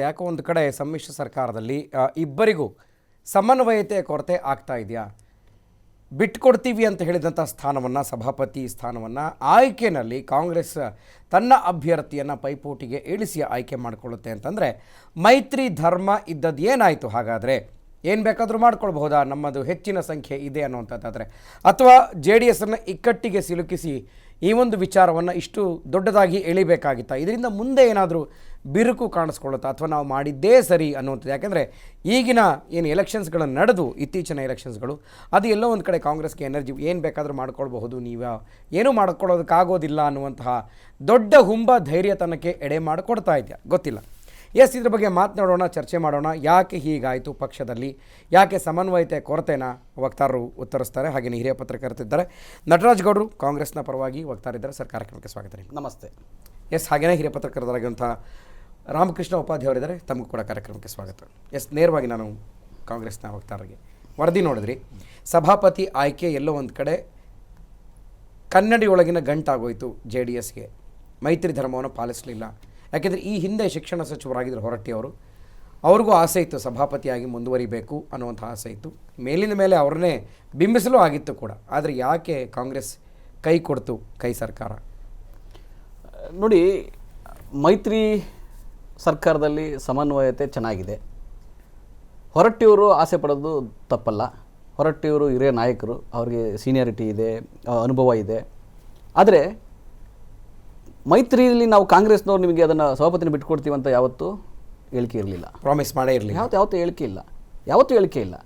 ಅನಿಸುತ್ತೆ ಯಾಕೋ ಒಂದು ಕಡೆ ಸಮ್ಮಿಶ್ರ ಸರ್ಕಾರದಲ್ಲಿ ಇಬ್ಬರಿಗೂ ಸಮನ್ವಯತೆಯ ಕೊರತೆ ಆಗ್ತಾ ಇದೆಯಾ? ಬಿಟ್ಕೊಡ್ತೀವಿ ಅಂತ ಹೇಳಿದಂಥ ಸ್ಥಾನವನ್ನು, ಸಭಾಪತಿ ಸ್ಥಾನವನ್ನು, ಆಯ್ಕೆನಲ್ಲಿ ಕಾಂಗ್ರೆಸ್ ತನ್ನ ಅಭ್ಯರ್ಥಿಯನ್ನು ಪೈಪೋಟಿಗೆ ಇಳಿಸಿ ಆಯ್ಕೆ ಮಾಡಿಕೊಳ್ಳುತ್ತೆ ಅಂತಂದರೆ, ಮೈತ್ರಿ ಧರ್ಮ ಇದ್ದದ್ದು ಏನಾಯಿತು? ಹಾಗಾದರೆ ಏನು ಬೇಕಾದರೂ ಮಾಡ್ಕೊಳ್ಬಹುದಾ? ನಮ್ಮದು ಹೆಚ್ಚಿನ ಸಂಖ್ಯೆ ಇದೆ ಅನ್ನುವಂಥದ್ದಾದರೆ, ಅಥವಾ ಜೆ ಡಿ ಎಸ್ಸನ್ನು ಇಕ್ಕಟ್ಟಿಗೆ ಸಿಲುಕಿಸಿ ಈ ಒಂದು ವಿಚಾರವನ್ನು ಇಷ್ಟು ದೊಡ್ಡದಾಗಿ ಎಳಿಬೇಕಾಗಿತ್ತ? ಇದರಿಂದ ಮುಂದೆ ಏನಾದರೂ ಬಿರುಕು ಕಾಣಿಸ್ಕೊಳ್ಳುತ್ತಾ ಅಥವಾ ನಾವು ಮಾಡಿದ್ದೇ ಸರಿ ಅನ್ನುವಂಥದ್ದು. ಯಾಕೆಂದರೆ ಈಗಿನ ಏನು ಎಲೆಕ್ಷನ್ಸ್ಗಳು ನಡೆದು ಇತ್ತೀಚಿನ ಎಲೆಕ್ಷನ್ಸ್ಗಳು ಅದು ಎಲ್ಲೋ ಒಂದು ಕಡೆ ಕಾಂಗ್ರೆಸ್ಗೆ ಎನರ್ಜಿ ಏನು ಬೇಕಾದರೂ ಮಾಡ್ಕೊಳ್ಬಹುದು. ನೀವು ಏನೂ ಮಾಡ್ಕೊಳ್ಳೋದಕ್ಕಾಗೋದಿಲ್ಲ ಅನ್ನುವಂತಹ ದೊಡ್ಡ ಹುಂಬ ಧೈರ್ಯತನಕ್ಕೆ ಎಡೆ ಮಾಡಿಕೊಡ್ತಾ ಇದೆಯಾ? ಗೊತ್ತಿಲ್ಲ. ಎಸ್ ಇದ್ರ ಬಗ್ಗೆ ಮಾತನಾಡೋಣ ಚರ್ಚೆ ಮಾಡೋಣ. ಯಾಕೆ ಹೀಗಾಯಿತು ಪಕ್ಷದಲ್ಲಿ? ಯಾಕೆ ಸಮನ್ವಯತೆ ಕೊರತೆನ ವಕ್ತಾರರು ಉತ್ತರಿಸ್ತಾರೆ? ಹಾಗೆಯೇ ಹಿರಿಯ ಪತ್ರಕರ್ತಿದ್ದಾರೆ ನಟರಾಜ್ ಗೌಡರು ಕಾಂಗ್ರೆಸ್ನ ಪರವಾಗಿ ವಕ್ತಾರಿದ್ದಾರೆ. ಸರ್ ಕಾರ್ಯಕ್ರಮಕ್ಕೆ ಸ್ವಾಗತ ನಮಸ್ತೆ. ಎಸ್ ಹಾಗೆಯೇ ಹಿರಿಯ ಪತ್ರಕರ್ತರಾಗಿರುವಂಥ ರಾಮಕೃಷ್ಣ ಉಪಾಧ್ಯಾಯರಿದ್ದಾರೆ ತಮಗೂ ಕೂಡ ಕಾರ್ಯಕ್ರಮಕ್ಕೆ ಸ್ವಾಗತ. ಎಸ್, ನೇರವಾಗಿ ನಾನು ಕಾಂಗ್ರೆಸ್ನ ವಕ್ತಾರರಿಗೆ ವರದಿ ನೋಡಿದ್ರಿ. ಸಭಾಪತಿ ಆಯ್ಕೆ ಎಲ್ಲೋ ಒಂದು ಕಡೆ ಕನ್ನಡಿಯೊಳಗಿನ ಗಂಟಾಗೋಯಿತು ಜೆ ಡಿ ಎಸ್ಗೆ. ಮೈತ್ರಿ ಧರ್ಮವನ್ನು ಪಾಲಿಸಲಿಲ್ಲ. ಯಾಕೆಂದರೆ ಈ ಹಿಂದೆ ಶಿಕ್ಷಣ ಸಚಿವರಾಗಿದ್ದರು ಹೊರಟ್ಟಿ ಅವರು. ಅವ್ರಿಗೂ ಆಸೆ ಇತ್ತು ಸಭಾಪತಿಯಾಗಿ ಮುಂದುವರಿಬೇಕು ಅನ್ನುವಂಥ ಆಸೆ ಇತ್ತು. ಮೇಲಿನ ಮೇಲೆ ಅವ್ರನ್ನೇ ಬಿಂಬಿಸಲು ಆಗಿತ್ತು ಕೂಡ. ಆದರೆ ಯಾಕೆ ಕಾಂಗ್ರೆಸ್ ಕೈ ಕೊಡ್ತು ಕೈ ಸರ್ಕಾರ? ನೋಡಿ, ಮೈತ್ರಿ ಸರ್ಕಾರದಲ್ಲಿ ಸಮನ್ವಯತೆ ಚೆನ್ನಾಗಿದೆ. ಹೊರಟ್ಟಿಯವರು ಆಸೆ ಪಡೋದು ತಪ್ಪಲ್ಲ. ಹೊರಟ್ಟಿಯವರು ಹಿರಿಯ ನಾಯಕರು ಅವರಿಗೆ ಸೀನಿಯಾರಿಟಿ ಇದೆ ಅನುಭವ ಇದೆ. ಆದರೆ ಮೈತ್ರಿಯಲ್ಲಿ ನಾವು ಕಾಂಗ್ರೆಸ್ನವ್ರು ನಿಮಗೆ ಅದನ್ನು ಸಭಾಪತಿನ ಬಿಟ್ಕೊಡ್ತೀವಿ ಅಂತ ಯಾವತ್ತೂ ಹೇಳಿಕೆ ಇರಲಿಲ್ಲ. ಪ್ರಾಮಿಸ್ ಮಾಡೇ ಇರಲಿ ಯಾವತ್ತು ಯಾವತ್ತೂ ಹೇಳಿಕೆ ಇಲ್ಲ. ಯಾವತ್ತೂ ಹೇಳಿಕೆ ಇಲ್ಲ.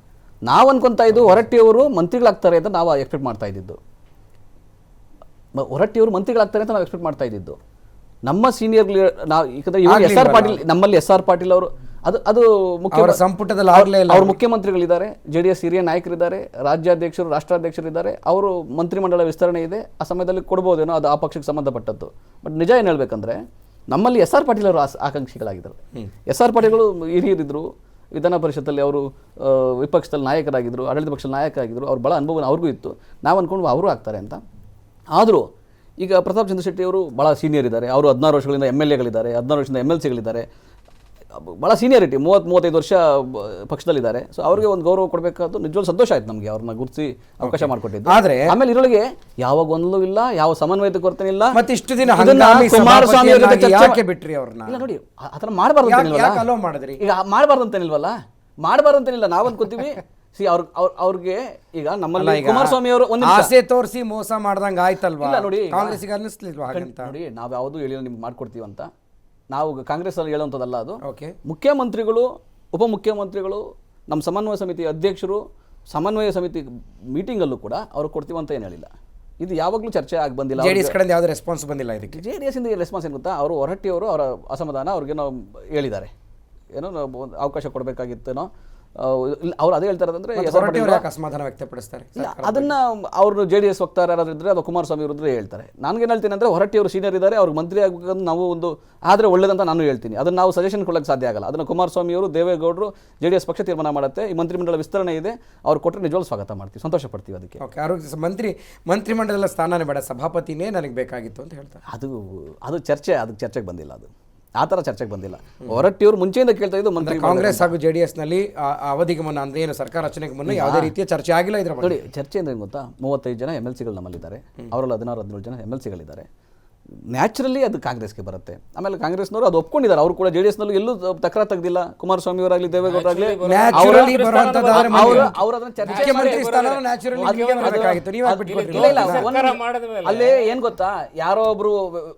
ನಾವು ಅನ್ಕೊತಾ ಇದ್ದು ಹೊರಟ್ಟಿಯವರು ಮಂತ್ರಿಗಳಾಗ್ತಾರೆ ಅಂತ ನಾವು ಎಕ್ಸ್ಪೆಕ್ಟ್ ಮಾಡ್ತಾ ಇದ್ದಿದ್ದು. ಹೊರಟ್ಟಿಯವರು ಮಂತ್ರಿಗಳಾಗ್ತಾರೆ ಅಂತ ನಾವು ಎಕ್ಸ್ಪೆಕ್ಟ್ ಮಾಡ್ತಾ ಇದ್ದಿದ್ದು. ನಮ್ಮ ಸೀನಿಯರ್ ನಾವು ಯಾಕಂದ್ರೆ ಇವಾಗ ಎಸ್ ಆರ್ ಪಾಟೀಲ್ ನಮ್ಮಲ್ಲಿ ಎಸ್ ಆರ್ ಪಾಟೀಲ್ ಅವರು ಅದು ಅದು ಮುಖ್ಯ ಸಂಪುಟದಲ್ಲಿ ಆಗಲೇ ಇಲ್ಲ ಅವ್ರು ಮುಖ್ಯಮಂತ್ರಿಗಳಿದ್ದಾರೆ ಜೆ ಡಿ ಎಸ್ ಹಿರಿಯ ನಾಯಕರಿದ್ದಾರೆ ರಾಜ್ಯಾಧ್ಯಕ್ಷರು ರಾಷ್ಟ್ರಾಧ್ಯಕ್ಷರಿದ್ದಾರೆ ಅವರು ಮಂತ್ರಿಮಂಡಲ ವಿಸ್ತರಣೆ ಇದೆ ಆ ಸಮಯದಲ್ಲಿ ಕೊಡ್ಬೋದೇನೋ ಅದು ಆ ಪಕ್ಷಕ್ಕೆ ಸಂಬಂಧಪಟ್ಟದ್ದು. ಬಟ್ ನಿಜ ಏನು ಹೇಳ್ಬೇಕಂದ್ರೆ ನಮ್ಮಲ್ಲಿ ಎಸ್ ಆರ್ ಪಾಟೀಲ್ ಅವರು ಆಕಾಂಕ್ಷಿಗಳಾಗಿದ್ದಾರೆ. ಎಸ್ ಆರ್ ಪಾಟೀಲ್ಗಳು ಹಿರಿಯರಿದ್ದರು ವಿಧಾನ ಪರಿಷತ್ತಲ್ಲಿ ಅವರು ವಿಪಕ್ಷದಲ್ಲಿ ನಾಯಕರಾಗಿದ್ದರು ಆಡಳಿತ ಪಕ್ಷದ ನಾಯಕರಾಗಿದ್ದರು ಅವ್ರು ಭಾಳ ಅನುಭವ ಅವ್ರಿಗೂ ಇತ್ತು. ನಾವು ಅಂದ್ಕೊಂಡು ಅವರು ಆಗ್ತಾರೆ ಅಂತ. ಆದರೂ ಈಗ ಪ್ರತಾಪ್ ಚಂದ್ರ ಶೆಟ್ಟಿ ಅವರು ಭಾಳ ಸೀನಿಯರ್ ಇದ್ದಾರೆ. ಅವರು ಹದಿನಾರು ವರ್ಷಗಳಿಂದ ಎಂ ಎಲ್ ಎಗಳಿದ್ದಾರೆ ಹದಿನಾರು ವರ್ಷದಿಂದ ಎಂ ಎಲ್ ಸಿಗಳಿದ್ದಾರೆ ಭಾಳ ಸೀನಿಯರಿಟಿ ಮೂವತ್ತು ಮೂವತ್ತೈದು ವರ್ಷ ಪಕ್ಷದಲ್ಲಿದ್ದಾರೆ. ಸೊ ಅವ್ರಿಗೆ ಒಂದು ಗೌರವ ಕೊಡಬೇಕಾದ್ರು ನಿಜವಾಗ್ಲೂ ಸಂತೋಷ ಆಯ್ತು ನಮಗೆ ಅವ್ರನ್ನ ಗುರುತಿಸಿ ಅವಕಾಶ ಮಾಡಿಕೊಟ್ಟಿದ್ದು. ಆದ್ರೆ ಆಮೇಲೆ ಇರೋಳಿಗೆ ಯಾವಾಗ ಗೊಂದಲೂ ಇಲ್ಲ ಯಾವ ಸಮನ್ವಯತೆ ಕೊರತೆ ಇಲ್ಲ. ಮತ್ತೆ ಇಷ್ಟು ದಿನ ಕುಮಾರಸ್ವಾಮಿ ಯಾಕೆ ಬಿಟ್ರಿ ಅವ್ರನ್ನ? ಇಲ್ಲ ನೋಡಿ ಆ- ಥರ ಮಾಡಬಾರ್ದು? ಈಗ ಮಾಡಬಾರ್ದು ಅಂತೇನಿಲ್ವಲ್ಲ ಮಾಡಬಾರ್ದು ಅಂತೇನಿಲ್ಲ ನಾವು ಅನ್ಕೋತೀವಿ ಸಿ ಅವ್ರ ಅವ್ರ ಅವ್ರಿಗೆ ಈಗ ನಮ್ಮಲ್ಲಿ ಕುಮಾರಸ್ವಾಮಿ ಅವರು ಒಂದು. ಆಸೆ ತೋರಿಸಿ ಮೋಸ ಮಾಡ್ದಂಗ ಆಯ್ತಲ್ವಾ? ಇಲ್ಲ ನೋಡಿ, ಕಾಂಗ್ರೆಸ್ಗೆ ಅನ್ನಿಸ್ಲಿಲ್ವಾ ಹಾಗಂತ? ನೋಡಿ ನಾವು ಯಾವುದು ಹೇಳಿಲ್ಲ ನಿಮ್ಗೆ ಮಾಡ್ಕೊಡ್ತೀವಿ ಅಂತ. ನಾವು ಕಾಂಗ್ರೆಸ್ ಅಲ್ಲಿ ಹೇಳುವಂಥದ್ದಲ್ಲ ಅದು. ಓಕೆ. ಮುಖ್ಯಮಂತ್ರಿಗಳು ಉಪಮುಖ್ಯಮಂತ್ರಿಗಳು ನಮ್ಮ ಸಮನ್ವಯ ಸಮಿತಿ ಅಧ್ಯಕ್ಷರು ಸಮನ್ವಯ ಸಮಿತಿ ಮೀಟಿಂಗಲ್ಲೂ ಕೂಡ ಅವ್ರು ಕೊಡ್ತೀವಿ ಅಂತ ಏನು ಹೇಳಿಲ್ಲ. ಇದು ಯಾವಾಗಲೂ ಚರ್ಚೆ ಆಗಿ ಬಂದಿಲ್ಲ. ಜೆ ಡಿ ಎಸ್ ಕಡೆಯಿಂದ ಯಾವುದೇ ರೆಸ್ಪಾನ್ಸ್ ಬಂದಿಲ್ಲ ಇದಕ್ಕೆ? ಜೆ ಡಿ ಎಸ್ ಇಂದ ರೆಸ್ಪಾನ್ಸ್ ಏನು ಗೊತ್ತಾ? ಅವರು ಹೊರಟ್ಟಿಯವರು ಅವರ ಅಸಮಾಧಾನ ಅವ್ರಿಗೆ ನಾವು ಹೇಳಿದ್ದಾರೆ. ಏನೋ ಒಂದು ಅವಕಾಶ ಕೊಡಬೇಕಾಗಿತ್ತೇನೋ. ಅವ್ರು ಅದೇ ಹೇಳ್ತಾರೆ ಅಂದ್ರೆ ಅವ್ರು ಅಸಮಾಧಾನ ವ್ಯಕ್ತಪಡಿಸ್ತಾರೆ? ಅದನ್ನ ಅವರು ಜೆ ಡಿ ಎಸ್ ವಕ್ತಾರ ಯಾರಾದ್ರೂ ಇದ್ರೆ ಅಥವಾ ಕುಮಾರಸ್ವಾಮಿ ಇರೋದ್ರೆ ಹೇಳ್ತಾರೆ. ನನಗೇನು ಹೇಳ್ತೀನಿ ಅಂದ್ರೆ ಹೊರಟ್ಟಿ ಅವರು ಸೀನಿಯರ್ ಇದ್ದಾರೆ ಅವ್ರಿಗೆ ಮಂತ್ರಿ ಆಗಬೇಕಂತ ನಾವು ಒಂದು ಆದರೆ ಒಳ್ಳೇದಂತ ನಾನು ಹೇಳ್ತೀನಿ. ಅದನ್ನ ನಾವು ಸಜೆಷನ್ ಕೊಡಕ್ಕೆ ಸಾಧ್ಯ ಆಗಲ್ಲ. ಅದನ್ನ ಕುಮಾರಸ್ವಾಮಿ ಅವರು ದೇವೇಗೌಡರು ಜೆ ಡಿ ಎಸ್ ಪಕ್ಷ ತೀರ್ಮಾನ ಮಾಡುತ್ತೆ. ಈ ಮಂತ್ರಿಮಂಡಲ ವಿಸ್ತರಣೆ ಇದೆ. ಅವ್ರು ಕೊಟ್ಟರೆ ನಿಜವಾಗ್ಲೂ ಸ್ವಾಗತ ಮಾಡ್ತೀವಿ. ಸಂತೋಷ ಪಡ್ತೀವಿ ಅದಕ್ಕೆ. ಓಕೆ ಆರೋಗ್ಯ ಮಂತ್ರಿ ಮಂತ್ರಿಮಂಡಲದ ಸ್ಥಾನನೇ ಬೇಡ. ಸಭಾಪತಿನೇ ನನಗೆ ಬೇಕಾಗಿತ್ತು ಅಂತ ಹೇಳ್ತಾರೆ. ಅದು ಅದು ಚರ್ಚೆ ಅದಕ್ಕೆ ಚರ್ಚೆಗೆ ಬಂದಿಲ್ಲ ಅದು. ಆ ಥರ ಚರ್ಚೆಗೆ ಬಂದಿಲ್ಲ. ಹೊರಟ್ಟಿಯವರು ಮುಂಚೆಯಿಂದ ಕೇಳ್ತಾ ಇದ್ದು ಮಂತ್ರಿ ಕಾಂಗ್ರೆಸ್ ಹಾಗೂ ಜೆ ಡಿ ಎಸ್ನಲ್ಲಿ ಅವಧಿಗೆ ಮುನ್ನ ಅಂದ್ರೆ ಏನು ಸರ್ಕಾರ ರಚನೆಗೆ ಮುನ್ನ ಯಾವುದೇ ರೀತಿಯ ಚರ್ಚೆ ಆಗಿಲ್ಲ ಇದರ ಬಗ್ಗೆ ನೋಡಿ ಚರ್ಚೆ ಅಂದ್ರೆ ಏನು ಗೊತ್ತಾ? ಮೂವತ್ತೈದು ಜನ ಎಂ ಎಲ್ ಸಿಗಳು ನಮ್ಮಲ್ಲಿದ್ದಾರೆ. ಅವರಲ್ಲಿ ಹದಿನಾರು ಹದಿನೇಳು ಜನ ಎಂ ಎಲ್ ಸಿಗಳಿದ್ದಾರೆ ನ್ಯಾಚುರಲಿ ಅದು ಕಾಂಗ್ರೆಸ್ಗೆ ಬರುತ್ತೆ. ಆಮೇಲೆ ಕಾಂಗ್ರೆಸ್ನವರು ಅದು ಒಪ್ಕೊಂಡಿದ್ದಾರೆ. ಅವರು ಕೂಡ ಜೆ ಡಿ ಎಸ್ನಲ್ಲೂ ಎಲ್ಲೂ ತಕರಾರು ತೆಗ್ದಿಲ್ಲ. ಕುಮಾರಸ್ವಾಮಿ ಅವರಾಗಲಿ ದೇವೇಗೌಡರಾಗಲಿ ಅಲ್ಲಿ ಏನ್ ಗೊತ್ತಾ? ಯಾರೋ ಒಬ್ರು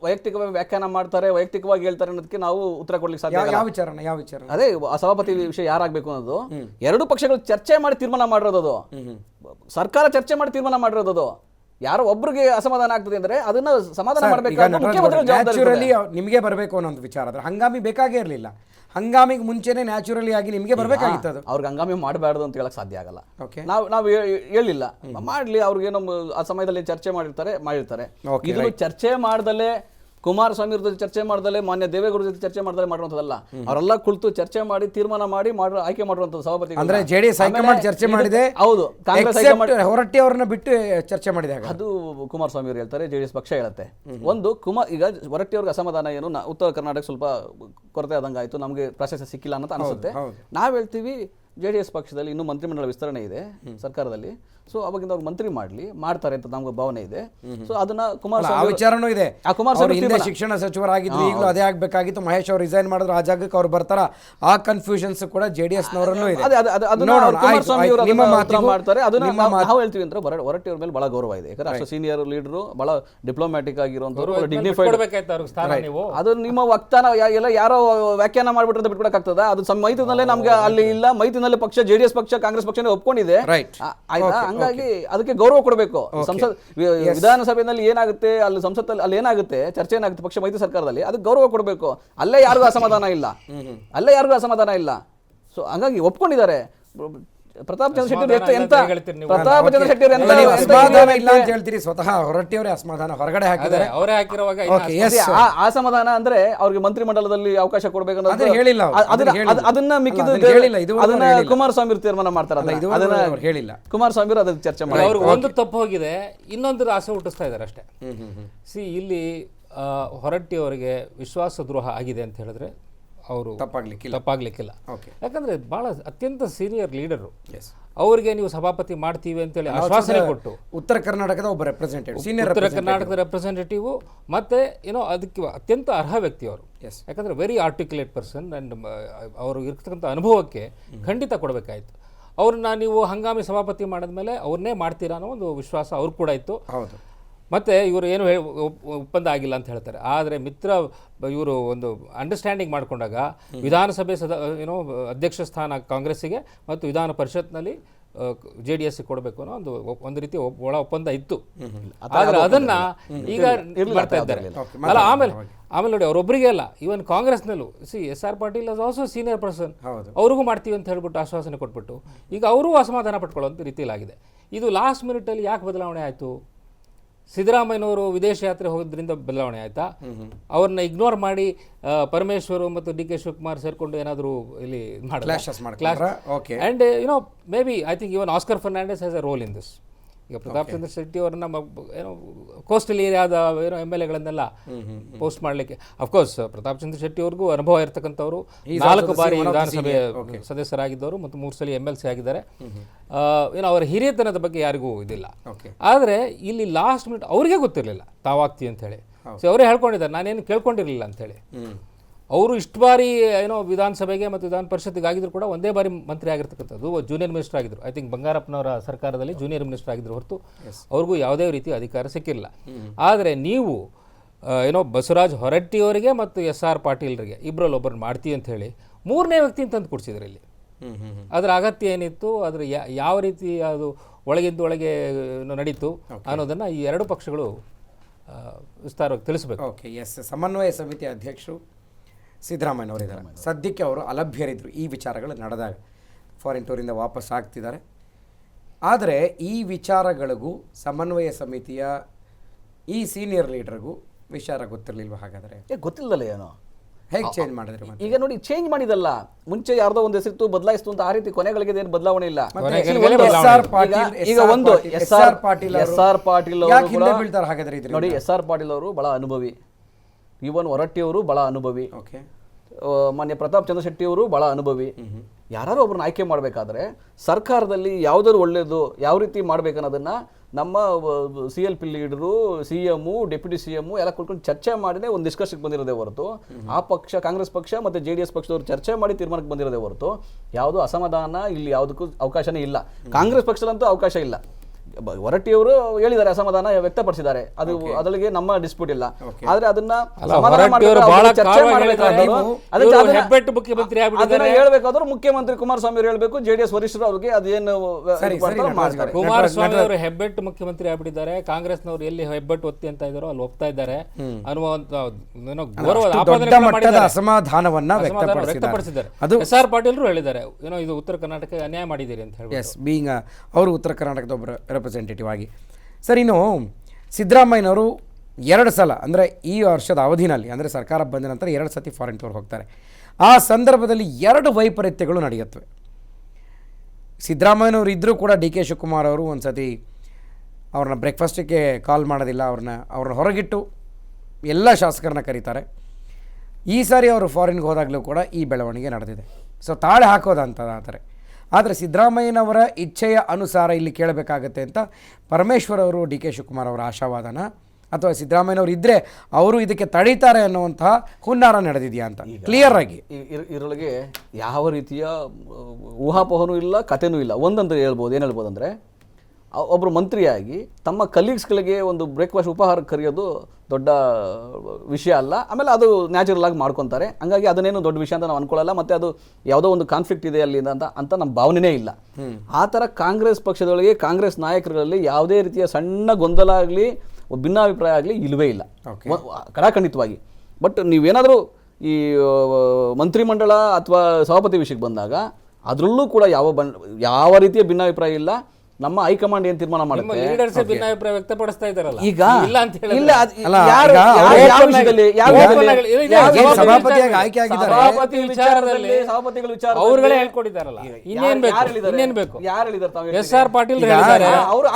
ವೈಯಕ್ತಿಕವಾಗಿ ವ್ಯಾಖ್ಯಾನ ಮಾಡ್ತಾರೆ ವೈಯಕ್ತಿಕವಾಗಿ ಹೇಳ್ತಾರೆ ಅನ್ನೋದಕ್ಕೆ ನಾವು ಉತ್ತರ ಕೊಡ್ಲಿಕ್ಕೆ ಸಾಧ್ಯ ಯಾವ ವಿಚಾರ? ಅದೇ ಸಭಾಪತಿ ವಿಷಯ ಯಾರಾಗಬೇಕು ಅನ್ನೋದು. ಎರಡು ಪಕ್ಷಗಳು ಚರ್ಚೆ ಮಾಡಿ ತೀರ್ಮಾನ ಮಾಡಿರೋದು ಅದು. ಸರ್ಕಾರ ಚರ್ಚೆ ಮಾಡಿ ತೀರ್ಮಾನ ಮಾಡಿರೋದು. ಯಾರೋ ಒಬ್ರಿಗೆ ಅಸಮಾಧಾನ ಆಗ್ತದೆ ಅಂದ್ರೆ ಅದನ್ನ ಸಮಾಧಾನ ನ್ಯಾಚುರಲಿ ನಿಮಗೆ ಬರಬೇಕು ಅನ್ನೋ ಒಂದು ವಿಚಾರ ಆದ್ರೆ ಹಂಗಾಮಿ ಬೇಕಾಗೇ ಇರಲಿಲ್ಲ. ಹಂಗಾಮಿಗೆ ಮುಂಚೆನೆ ನ್ಯಾಚುರಲಿ ಆಗಿ ನಿಮಗೆ ಬರಬೇಕಾಗಿತ್ತು ಅದು. ಅವ್ರಿಗೆ ಹಂಗಾಮಿ ಮಾಡಬಾರ್ದು ಅಂತ ಹೇಳಕ್ ಸಾಧ್ಯ ಆಗಲ್ಲ. ಓಕೆ ನಾವು ನಾವು ಹೇಳಿಲ್ಲ. ಮಾಡ್ಲಿ ಅವ್ರಿಗೆ ನಮ್ಮ ಆ ಸಮಯದಲ್ಲಿ ಚರ್ಚೆ ಮಾಡಿರ್ತಾರೆ ಮಾಡಿರ್ತಾರೆ. ಇದು ಚರ್ಚೆ ಮಾಡ್ದಲೇ ಕುಮಾರಸ್ವಾಮಿ ಸ್ವಾಮಿ ಜೊತೆ ಚರ್ಚೆ ಮಾಡ್ದಲೆ ಮಾನ್ಯ ದೇವೇಗೌಡ ಜೊತೆ ಚರ್ಚೆ ಮಾಡ್ದಲೆ ಮಾಡುವಂಥದ್ದಲ್ಲ ಅವರೆಲ್ಲ ಕುಳಿತು ಚರ್ಚೆ ಮಾಡಿ ತೀರ್ಮಾನ ಮಾಡಿ ಆಯ್ಕೆ ಮಾಡುವಂಥದ್ದು ಸಭಾಪತಿ ಅಂದ್ರೆ ಜೆಡಿಎಸ್ ಚರ್ಚೆ ಮಾಡಿದೆ. ಹೌದು ಕಾಂಗ್ರೆಸ್ ಹೊರಟ್ಟಿ ಅವರನ್ನ ಬಿಟ್ಟು ಚರ್ಚೆ ಮಾಡಿದೆ. ಅದು ಕುಮಾರಸ್ವಾಮಿ ಅವರು ಹೇಳ್ತಾರೆ ಜೆಡಿಎಸ್ ಪಕ್ಷ ಹೇಳುತ್ತೆ. ಒಂದು ಕುಮಾರ್ ಈಗ ಹೊರಟ್ಟಿ ಅವ್ರಿಗೆ ಅಸಮಾಧಾನ ಏನು ಉತ್ತರ ಕರ್ನಾಟಕ ಸ್ವಲ್ಪ ಕೊರತೆ ಆದಂಗೆ ಆಯ್ತು ನಮಗೆ ಪ್ರಾಶಸ್ತ್ಯ ಸಿಕ್ಕಿಲ್ಲ ಅಂತ ಅನಿಸುತ್ತೆ. ನಾವು ಹೇಳ್ತೀವಿ ಜೆ ಡಿ ಎಸ್ ಪಕ್ಷದಲ್ಲಿ ಇನ್ನೂ ಮಂತ್ರಿಮಂಡಲ ವಿಸ್ತರಣೆ ಇದೆ ಸರ್ಕಾರದಲ್ಲಿ. ಸೊ ಅವಾಗಿಂದ ಅವ್ರು ಮಂತ್ರಿ ಮಾಡಲಿ ಮಾಡ್ತಾರೆ ಅಂತ ನಮ್ಗೆ ಭಾವನೆ ಇದೆ. ಸೊ ಅದನ್ನ ಕುಮಾರ್ ಆ ಕುಮಾರಸ್ವಾಮಿ ವಿಚಾರನೂ ಇದೆ. ಆ ಕುಮಾರಸ್ವಾಮಿ ಹಿಂದೆ ತೀರ್ಮಾನ- ಶಿಕ್ಷಣ ಸಚಿವರಾಗಿದ್ರು ಈಗಲೂ ಅದೇ ಆಗಬೇಕಾಗಿತ್ತು. ಮಹೇಶ್ ಅವರು ರಿಸೈನ್ ಮಾಡಿದ್ರು ಆ ಜಾಗಕ್ಕೆ ಅವ್ರು ಬರ್ತಾರ. ಆ ಕನ್ಫ್ಯೂಷನ್ಸ್ ಕೂಡ ಜೆ ಡಿ ಎಸ್ ನವರಲ್ಲೂ ಇದೆ. ಅದೇ ಅದೇ ಅದೇ ಅದನ್ನ ನೋಡೋಣ, ಅವ್ರು ಆಯ್ತು, ಕುಮಾರಸ್ವಾಮಿ ಆಯ್ತು. ಅವರು ನಿಮ್ಮ ಅದನ್ನ ಉತ್ತರ ಮಾತಿಗೂ- ಮಾಡ್ತಾರೆ. ಅದನ್ನ ನಿಮ್ಮ ನಾವು- ಮಾತು- ನಾವು ಹೇಳ್ತೀವಿ ಅಂದ್ರೆ ಹೊರ ಹೊರಟ್ಟಿ ಅವ್ರ ಮೇಲೆ ಬಹಳ ಗೌರವ ಇದೆ. ಯಾಕಂದ್ರೆ ಅಷ್ಟು ಸೀನಿಯರ್ ಲೀಡರು ಬಹಳ ಡಿಪ್ಲೊಮ್ಯಾಟಿಕ್ ಆಗಿರುವಂತವ್ರು ಡಿಗ್ನಿಫೈಡ್ ಕೊಡ್ಬೇಕಾಯ್ತು ಅವ್ರಿಗೆ ಸ್ಥಾನ ನೀವು. ಅದು ನಿಮ್ಮ ವಕ್ತಾನ ಯಾ- ಎಲ್ಲ ಯಾರೋ ವ್ಯಾಖ್ಯಾನ ಮಾಡ್ಬಿಟ್ರೆ ಬಿಟ್ಬಿಡಕ್ಕಾಗ್ತದ ಅದು ಸಮ ಮೈತ್ರಿನಲ್ಲೇ ನಮ್ಗೆ ಅಲ್ಲಿ ಇಲ್ಲ. ಮೈತ್ರಿನಲ್ಲಿ ಪಕ್ಷ ಜೆಡಿಎಸ್ ಪಕ್ಷ ಕಾಂಗ್ರೆಸ್ ಪಕ್ಷನೇ ಒಪ್ಕೊಂಡಿದೆ. ರೈಟ್ ಆ- ಆಯ್ತಾ? ಹಂಗಾಗಿ ಅದಕ್ಕೆ ಗೌರವ ಕೊಡಬೇಕು. ಸಂಸತ್ ವಿಧಾನಸಭೆಯಲ್ಲಿ ಏನಾಗುತ್ತೆ ಅಲ್ಲಿ ಸಂಸತ್ತಲ್ಲಿ ಅಲ್ಲಿ ಏನಾಗುತ್ತೆ ಚರ್ಚೆ ಏನಾಗುತ್ತೆ ಪಕ್ಷ ಮೈತ್ರಿ ಸರ್ಕಾರದಲ್ಲಿ ಅದಕ್ಕೆ ಗೌರವ ಕೊಡಬೇಕು. ಅಲ್ಲೇ ಯಾರಿಗೂ ಅಸಮಾಧಾನ ಇಲ್ಲ. ಅಲ್ಲೇ ಯಾರಿಗೂ ಅಸಮಾಧಾನ ಇಲ್ಲ. ಸೊ ಹಂಗಾಗಿ ಒಪ್ಕೊಂಡಿದ್ದಾರೆ. ಪ್ರತಾಪ್ ಚಂದ್ರ ಶೆಟ್ಟಿ ಎಂತ ಎಂತ ಹೇಳ್ತೀರಿ ನೀವು. ಪ್ರತಾಪ್ ಚಂದ್ರ ಶೆಟ್ಟಿ ಎಂತ ಅಸಮಾಧಾನ ಇಲ್ಲ ಅಂತ ಹೇಳ್ತೀರಿ ಸ್ವತಃ ಹೊರಟ್ಟಿಯವರೇ ಅಸಮಾಧಾನ ಹೊರಗಡೆ ಹಾಕಿದ್ದಾರೆ ಅವರೇ ಹಾಕಿರುವಾಗ ಅಸಮಾಧಾನ ಅಂದ್ರೆ ಅವ್ರಿಗೆ ಮಂತ್ರಿಮಂಡಲದಲ್ಲಿ ಅವಕಾಶ ಕೊಡಬೇಕು ಅನ್ನೋದು ಹೇಳಿಲ್ಲ ಅದನ್ನ ಅದನ್ನ ಹೇಳಿಲ್ಲ. ಅದ್- ಅದನ್ನ. ಕುಮಾರಸ್ವಾಮಿ ಅವ್ರು ತೀರ್ಮಾನ ಮಾಡ್ತಾರೆ ಇದು ಅದನ್ನ. ಹೇಳಿಲ್ಲ. ಕುಮಾರಸ್ವಾಮಿ ಅವರು ಅದನ್ನ ಚರ್ಚೆ ಮಾಡಿ ಅವ್ರಿಗೆ ಒಂದು ತಪ್ಪು ಹೋಗಿದೆ ಇನ್ನೊಂದು ಆಸೆ ಹುಟ್ಟಿಸ್ತಾ ಇದ್ದಾರೆ ಅಷ್ಟೇ ಸಿ ಇಲ್ಲಿ ಆ, ಹೊರಟ್ಟಿ ಅವರಿಗೆ ವಿಶ್ವಾಸ ದ್ರೋಹ ಆಗಿದೆ ಅಂತ ಹೇಳಿದ್ರೆ ಅವರು ತಪ್ಪಾಗ್ಲಿಕ್ಕಿಲ್ಲ. ತಪ್ಪಾಗ್ಲಿಕ್ಕಿಲ್ಲ. ಓಕೆ ಯಾಕಂದ್ರೆ ಬಹಳ ಅತ್ಯಂತ ಸೀನಿಯರ್ ಲೀಡರು ಅವರಿಗೆ ನೀವು ಸಭಾಪತಿ ಮಾಡ್ತೀವಿ ಅಂತೇಳಿ ಆಶ್ವಾಸನೆ ಕೊಟ್ಟು. ಉತ್ತರ ಕರ್ನಾಟಕದ ಒಬ್ಬ ರೆಪ್ರೆಸೆಂಟೇಟಿವ್ ಸೀನಿಯರ್ ಉತ್ತರ ಕರ್ನಾಟಕದ ರೆಪ್ರೆಸೆಂಟೇಟಿವ್ ಮತ್ತೆ ಏನೋ ಅದಕ್ಕೆ ಅತ್ಯಂತ ಅರ್ಹ ವ್ಯಕ್ತಿ ಅವರು. ಯಾಕಂದ್ರೆ ವೆರಿ ಆರ್ಟಿಕ್ಯುಲೇಟ್ ಪರ್ಸನ್ ಅಂಡ್ ಅವರು ಇರ್ತಕ್ಕಂಥ ಅನುಭವಕ್ಕೆ ಖಂಡಿತ ಕೊಡಬೇಕಾಯ್ತು. ಅವ್ರನ್ನ ನೀವು ಹಂಗಾಮಿ ಸಭಾಪತಿ ಮಾಡಿದ್ಮೇಲೆ ಅವ್ರನ್ನೇ ಮಾಡ್ತೀರಾ ಅನ್ನೋ ಒಂದು ವಿಶ್ವಾಸ ಅವ್ರು ಕೂಡ ಇತ್ತು. ಹೌದು. ಮತ್ತೆ ಇವರು ಏನು ಒಪ್ಪಂದ ಆಗಿಲ್ಲ ಅಂತ ಹೇಳ್ತಾರೆ. ಆದರೆ ಮಿತ್ರ ಇವರು ಒಂದು ಅಂಡರ್ಸ್ಟ್ಯಾಂಡಿಂಗ್ ಮಾಡಿಕೊಂಡಾಗ ವಿಧಾನಸಭೆ ಸದ ಏನೋ ಅಧ್ಯಕ್ಷ ಸ್ಥಾನ ಕಾಂಗ್ರೆಸ್ಸಿಗೆ ಮತ್ತು ವಿಧಾನ ಪರಿಷತ್ನಲ್ಲಿ ಜೆ ಡಿ ಎಸ್ ಕೊಡಬೇಕು ಅನ್ನೋ ಒಂದು ಒಂದು ರೀತಿ ಒಳ ಒಪ್ಪಂದ ಇತ್ತು. ಆದರೆ ಅದನ್ನ ಈಗ ಮಾಡ್ತಾ ಇದ್ದಾರೆ. ಅಲ್ಲ ಆಮೇಲೆ ಆಮೇಲೆ ನೋಡಿ ಅವರೊಬ್ಬರಿಗೆ ಅಲ್ಲ even ಕಾಂಗ್ರೆಸ್ನಲ್ಲೂ C S R Patil also senior person. ಅವ್ರಿಗೂ ಮಾಡ್ತೀವಿ ಅಂತ ಹೇಳ್ಬಿಟ್ಟು ಆಶ್ವಾಸನೆ ಕೊಟ್ಬಿಟ್ಟು ಈಗ ಅವರು ಅಸಮಾಧಾನ ಪಟ್ಕೊಳ್ಳೋ ರೀತಿಯಲ್ಲಾಗಿದೆ ಇದು ಲಾಸ್ಟ್ ಮಿನಿಟಲ್ಲಿ ಯಾಕೆ ಬದಲಾವಣೆ ಆಯಿತು? ಸಿದ್ದರಾಮಯ್ಯನವರು ವಿದೇಶ ಯಾತ್ರೆ ಹೋಗೋದ್ರಿಂದ ಬದಲಾವಣೆ ಆಯ್ತಾ? ಅವ್ರನ್ನ ಇಗ್ನೋರ್ ಮಾಡಿ ಪರಮೇಶ್ವರ್ ಮತ್ತು ಡಿ ಕೆ ಶಿವಕುಮಾರ್ ಸೇರ್ಕೊಂಡು ಏನಾದರೂ ಇಲ್ಲಿ ಮಾಡಿ ಮಾಡ್ಕೊಂಡ್ರಾ? You and you know maybe I think even Oscar Fernandes has a role in this ಈಗ ಪ್ರತಾಪ್ ಚಂದ್ರ ಶೆಟ್ಟಿ ಅವರನ್ನ ಏನೋ ಕೋಸ್ಟಲ್ ಏರಿಯಾದ ಏನೋ ಎಂ ಎಲ್ ಎಗಳನ್ನೆಲ್ಲ ಪೋಸ್ಟ್ ಮಾಡಲಿಕ್ಕೆ. ಅಫ್ಕೋರ್ಸ್ ಪ್ರತಾಪ್ ಚಂದ್ರ ಶೆಟ್ಟಿ ಅವ್ರಿಗೂ ಅನುಭವ ಇರತಕ್ಕಂಥವ್ರು. ನಾಲ್ಕು ಬಾರಿ ವಿಧಾನಸಭೆ ಸದಸ್ಯರಾಗಿದ್ದವರು ಮತ್ತು ಮೂರು ಸಲ ಎಂ ಎಲ್ ಸಿ ಆಗಿದ್ದಾರೆ ಏನೋ ಅವರ ಹಿರಿಯತನದ ಬಗ್ಗೆ ಯಾರಿಗೂ ಇದಿಲ್ಲ. ಆದರೆ ಇಲ್ಲಿ ಲಾಸ್ಟ್ ಮಿನಿಟ್ ಅವ್ರಿಗೆ ಗೊತ್ತಿರಲಿಲ್ಲ ತಾವಾಗ್ತಿ ಅಂತ ಹೇಳಿ. ಸೊ ಅವರೇ ಹೇಳ್ಕೊಂಡಿದ್ದಾರೆ ನಾನೇನು ಕೇಳ್ಕೊಂಡಿರಲಿಲ್ಲ ಅಂತೇಳಿ ಅವರು ಇಷ್ಟು ಬಾರಿ ಏನೋ ವಿಧಾನಸಭೆಗೆ ಮತ್ತು ವಿಧಾನ ಪರಿಷತ್ತಿಗೆ ಆಗಿದ್ರು ಕೂಡ ಒಂದೇ ಬಾರಿ ಮಂತ್ರಿ ಆಗಿರ್ತಕ್ಕಂಥದ್ದು. ಜೂನಿಯರ್ ಮಿನಿಸ್ಟರ್ ಆಗಿದ್ರು. ಐ ಥಿಂಕ್ ಬಂಗಾರಪ್ಪನವರ ಸರ್ಕಾರದಲ್ಲಿ ಜೂನಿಯರ್ ಮಿನಿಸ್ಟರ್ ಆಗಿದ್ರು ಹೊರತು ಅವ್ರಿಗೂ ಯಾವುದೇ ರೀತಿ ಅಧಿಕಾರ ಸಿಕ್ಕಿಲ್ಲ. ಆದರೆ ನೀವು ಏನೋ ಬಸವರಾಜ್ ಹೊರಟ್ಟಿಯವರಿಗೆ ಮತ್ತು ಎಸ್ ಆರ್ ಪಾಟೀಲ್ರಿಗೆ ಇಬ್ಬರಲ್ಲಿ ಒಬ್ಬರನ್ನ ಮಾಡ್ತೀವಿ ಅಂತ ಹೇಳಿ ಮೂರನೇ ವ್ಯಕ್ತಿ ತಂದು ಕೊಡ್ಸಿದ್ರು ಇಲ್ಲಿ. ಅದರ ಅಗತ್ಯ ಏನಿತ್ತು ಅದರ ಯಾ- ಯಾವ ರೀತಿ ಅದು ಒಳಗಿಂದ ಒಳಗೆ ನಡೀತು ಅನ್ನೋದನ್ನು ಈ ಎರಡು ಪಕ್ಷಗಳು ವಿಸ್ತಾರವಾಗಿ ತಿಳಿಸ್ಬೇಕು. ಓಕೆ ಎಸ್ ಸಮನ್ವಯ ಸಮಿತಿ ಅಧ್ಯಕ್ಷರು ಸಿದ್ದರಾಮಯ್ಯನವರಿದ್ದಾರೆ ಸದ್ಯಕ್ಕೆ ಅವರು ಅಲಭ್ಯರಿದ್ದರು ಈ ವಿಚಾರಗಳು ನಡೆದಾಗ ಫಾರಿನ್ ಟೂರಿಂದ ವಾಪಸ್ ಆಗ್ತಿದ್ದಾರೆ. ಆದರೆ ಈ ವಿಚಾರಗಳಿಗೂ ಸಮನ್ವಯ ಸಮಿತಿಯ ಈ ಸೀನಿಯರ್ ಲೀಡರ್ಗೂ ವಿಚಾರ ಗೊತ್ತಿರಲಿಲ್ವ ಹಾಗಾದರೆ? ಏ ಗೊತ್ತಿಲ್ಲದಲ್ಲ ಏನೋ? ಹೇಗೆ ಚೇಂಜ್ ಮಾಡಿದ್ರೆ ಮತ್ತೆ? ಈಗ ನೋಡಿ ಚೇಂಜ್ ಮಾಡಿದಲ್ಲ. ಮುಂಚೆ ಯಾರ್ದೋ ಒಂದು ಹೆಸರಿತ್ತು ಬದಲಾಯಿಸ್ತು ಅಂತ ಆ ರೀತಿ ಕೊನೆಗಳಿಗೆ ಏನು ಬದಲಾವಣೆ ಇಲ್ಲ. ಮತ್ತೆ ಕೊನೆಗೆ ಒಂದು ಎಸ್ ಆರ್ ಈಗ- ಪಾಟೀಲ್ ಈಗ ಒಂದು S R Patil S R Patil ಅವರು ಯಾಕೆ ಹಿಂದೆ ಕೂಡ- ಬೀಳ್ತಾರೆ ಹಾಗಾದ್ರೆ ಇದ್ರಿಂದ? ನೋಡಿ ಎಸ್ ಆರ್ ಪಾಟೀಲ್ ಅವರು ಬಹಳ ಅನುಭವಿ. ಇವನ್ ಹೊರಟ್ಟಿಯವರು ಬಹಳ ಅನುಭವಿ. ಓಕೆ ಮಾನ್ಯ ಪ್ರತಾಪ್ ಚಂದ್ರ ಶೆಟ್ಟಿ ಅವರು ಬಹಳ ಅನುಭವಿ. ಯಾರು ಒಬ್ಬರನ್ನ ಆಯ್ಕೆ ಮಾಡಬೇಕಾದ್ರೆ ಸರ್ಕಾರದಲ್ಲಿ ಯಾವ್ದಾದ್ರು ಒಳ್ಳೇದು ಯಾವ ರೀತಿ ಮಾಡ್ಬೇಕನ್ನೋದನ್ನ ನಮ್ಮ C L P leader C M deputy C M ಎಲ್ಲ ಕುಳ್ಕೊಂಡು ಚರ್ಚೆ ಮಾಡಿನೇ ಒಂದು ನಿಷ್ಕರ್ಷಕ್ಕೆ ಬಂದಿರೋದೇ ಹೊರತು. ಆ ಪಕ್ಷ ಕಾಂಗ್ರೆಸ್ ಪಕ್ಷ ಮತ್ತು ಜೆ ಡಿ ಎಸ್ ಪಕ್ಷದವರು ಚರ್ಚೆ ಮಾಡಿ ತೀರ್ಮಾನಕ್ಕೆ ಬಂದಿರೋದೇ ಹೊರತು. ಯಾವುದು ಅಸಮಾಧಾನ ಇಲ್ಲಿ ಯಾವುದಕ್ಕೂ ಅವಕಾಶನೇ ಇಲ್ಲ. ಕಾಂಗ್ರೆಸ್ ಪಕ್ಷದಂತೂ ಅವಕಾಶ ಇಲ್ಲ. ಹೊರಟ್ಟಿಯವರು ಹೇಳಿದ್ದಾರೆ ಅಸಮಾಧಾನ ವ್ಯಕ್ತಪಡಿಸಿದ್ದಾರೆ. ಅದು ಅದರಲ್ಲಿ ನಮ್ಮ ಡಿಸ್ಪ್ಯೂಟ್ ಇಲ್ಲ. ಆದ್ರೆ ಅದನ್ನ ಅದನ್ನ- ಹೇಳ್ಬೇಕಾದ್ರೆ ಮುಖ್ಯಮಂತ್ರಿ ಕುಮಾರಸ್ವಾಮಿ ಅವರು ಹೇಳ್ಬೇಕು ಜೆಡಿಎಸ್ ವರಿಷ್ಠರು ಅವ್ರಿಗೆ ಅದೇನು. ಕುಮಾರಸ್ವಾಮಿ ಅವರು ಹೆಬ್ಬೆಟ್ಟು ಮುಖ್ಯಮಂತ್ರಿ ಆಗ್ಬಿಟ್ಟಿದ್ದಾರೆ. ಕಾಂಗ್ರೆಸ್ನವರು ಎಲ್ಲಿ ಹೆಬ್ಬೆಟ್ಟು ಒತ್ತಿ ಅಂತ ಇದ್ದಾರೋ ಅಲ್ಲಿ ಒಪ್ತಾ ಇದ್ದಾರೆ. ಮಾಡಿದ್ದಾರೆ. ಅಸಮಾಧಾನವನ್ನ ಅಸಮಾಧಾನ ವ್ಯಕ್ತಪಡಿಸಿದ್ದಾರೆ. ಎಸ್ ಆರ್ ಪಾಟೀಲ್ರು ಹೇಳಿದ್ದಾರೆ. ಏನೋ ಇದು ಉತ್ತರ ಕರ್ನಾಟಕ ಅನ್ಯಾಯ ಮಾಡಿದ್ದೀರಿ ಅಂತ ಹೇಳಿ ಎಸ್ ಬೀಯಿಂಗ್ ಅವರು ಉತ್ತರ ಕರ್ನಾಟಕದ ಒಬ್ಬರು ರೆಪ್ರೆಸೆಂಟೇಟಿವ್ ಆಗಿ. ಸರ್, ಇನ್ನು ಸಿದ್ದರಾಮಯ್ಯನವರು ಎರಡು ಸಲ, ಅಂದರೆ ಈ ವರ್ಷದ ಅವಧಿನಲ್ಲಿ, ಅಂದರೆ ಸರ್ಕಾರ ಬಂದ ನಂತರ ಎರಡು ಸತಿ ಫಾರಿನ್ ಟೂರ್ ಹೋಗ್ತಾರೆ. ಆ ಸಂದರ್ಭದಲ್ಲಿ ಎರಡು ವೈಪರೀತ್ಯಗಳು ನಡೆಯುತ್ತವೆ. ಸಿದ್ದರಾಮಯ್ಯನವರು ಇದ್ದರೂ ಕೂಡ ಡಿ ಕೆ ಶಿವಕುಮಾರ್ ಅವರು ಒಂದು ಸತಿ ಅವ್ರನ್ನ ಬ್ರೇಕ್ಫಾಸ್ಟಿಗೆ ಕಾಲ್ ಮಾಡೋದಿಲ್ಲ, ಅವ್ರನ್ನ ಅವ್ರನ್ನ ಹೊರಗಿಟ್ಟು ಎಲ್ಲ ಶಾಸಕರನ್ನ ಕರೀತಾರೆ. ಈ ಸಾರಿ ಅವರು ಫಾರಿನ್ಗೆ ಹೋದಾಗಲೂ ಕೂಡ ಈ ಬೆಳವಣಿಗೆ ನಡೆದಿದೆ. ಸೊ ತಾಳೆ ಹಾಕೋದಂತ ಆದರೆ ಆದರೆ ಸಿದ್ದರಾಮಯ್ಯನವರ ಇಚ್ಛೆಯ ಅನುಸಾರ ಇಲ್ಲಿ ಕೇಳಬೇಕಾಗತ್ತೆ ಅಂತ ಪರಮೇಶ್ವರ್ ಅವರು ಡಿ ಕೆ ಶಿವಕುಮಾರ್ ಅವರ ಆಶಾವಾದನ. ಅಥವಾ ಸಿದ್ದರಾಮಯ್ಯನವರು ಇದ್ದರೆ ಅವರು ಇದಕ್ಕೆ ತಡೀತಾರೆ ಅನ್ನುವಂತಹ ಹುನ್ನಾರ ನಡೆದಿದೆಯಾ ಅಂತ. ಕ್ಲಿಯರ್ ಆಗಿ. ಇರೊಳಗೆ ಇದರೊಳಗೆ ಯಾವ ರೀತಿಯ ಊಹಾಪೋಹನೂ ಇಲ್ಲ ಕಥೆನೂ ಇಲ್ಲ. ಒಂದಂತ ಹೇಳ್ಬೋದು ಏನು ಹೇಳ್ಬೋದು ಅಂದರೆ ಒಬ್ಬರು ಮಂತ್ರಿಯಾಗಿ ತಮ್ಮ ಕಲೀಗ್ಸ್ಗಳಿಗೆ ಒಂದು ಬ್ರೇಕ್ಫಾಸ್ಟ್ ಉಪಹಾರ ಕರೆಯೋದು ದೊಡ್ಡ ವಿಷಯ ಅಲ್ಲ. ಆಮೇಲೆ ಅದು ನ್ಯಾಚುರಲ್ ಆಗಿ ಮಾಡ್ಕೊತಾರೆ. ಹಂಗಾಗಿ ಅದನ್ನೇನು ದೊಡ್ಡ ವಿಷಯ ಅಂತ ನಾವು ಅನ್ಕೊಳ್ಳಲ್ಲ. ಮತ್ತೆ ಅದು ಯಾವುದೋ ಒಂದು ಕಾನ್ಫ್ಲಿಕ್ಟ್ ಇದೆ ಅಲ್ಲಿ ಅಂತ ಅಂತ ನಮ್ಮ ಭಾವನೆನೇ ಇಲ್ಲ. ಆ ಥರ ಕಾಂಗ್ರೆಸ್ ಪಕ್ಷದೊಳಗೆ ಕಾಂಗ್ರೆಸ್ ನಾಯಕರಲ್ಲಿ ಯಾವುದೇ ರೀತಿಯ ಸಣ್ಣ ಗೊಂದಲ ಆಗಲಿ ಭಿನ್ನಾಭಿಪ್ರಾಯ ಆಗಲಿ ಇಲ್ಲವೇ ಇಲ್ಲ. ಕಡಾಖಂಡಿತವಾಗಿ ಬಟ್ ನೀವೇನಾದರೂ ಈ ಮಂತ್ರಿಮಂಡಲ ಅಥವಾ ಸಭಾಪತಿ ವಿಷಯಕ್ಕೆ ಬಂದಾಗ ಅದರಲ್ಲೂ ಕೂಡ ಯಾವ ಬನ್ ಯಾವ ರೀತಿಯ ಭಿನ್ನಾಭಿಪ್ರಾಯ ಇಲ್ಲ. ನಮ್ಮ ಹೈಕಮಾಂಡ್ ಏನ್ ತೀರ್ಮಾನ ಮಾಡುತ್ತೆ? ಲೀಡರ್ಸ್ ಭಿನ್ನಾಭಿಪ್ರಾಯ ವ್ಯಕ್ತಪಡಿಸ್ತಾ ಇದ್ದಾರಲ್ಲ? ಈಗ ಇಲ್ಲ ಅಂತ ಹೇಳಿದ್ರು ಇಲ್ಲ ಯಾರು- ಯಾವ ವಿಷಯದಲ್ಲಿ ಯಾವ ಸಭಾಪತಿಯಾಗಿ ಆಯ್ಕೆ ಆಗಿದ್ದಾರೆ. ಸಭಾಪತಿ ವಿಚಾರದಲ್ಲಿ ಸಭಾಪತಿಗಳ ವಿಚಾರದಲ್ಲಿ ಅವ್ರುಗಳೇ ಹೇಳ್ಕೊಟ್ಟಿದ್ದಾರಲ್ಲ ಇನ್ನೇನ್ ಬೇಕು? ಇನ್ನೇನ್ ಬೇಕು? ಯಾರು ಹೇಳಿದ್ದಾರೆ ತಾವು ಎಸ್ ಆರ್ ಪಾಟೀಲ್ ಹೇಳಿದ್ದಾರೆ. ಅವ್ರು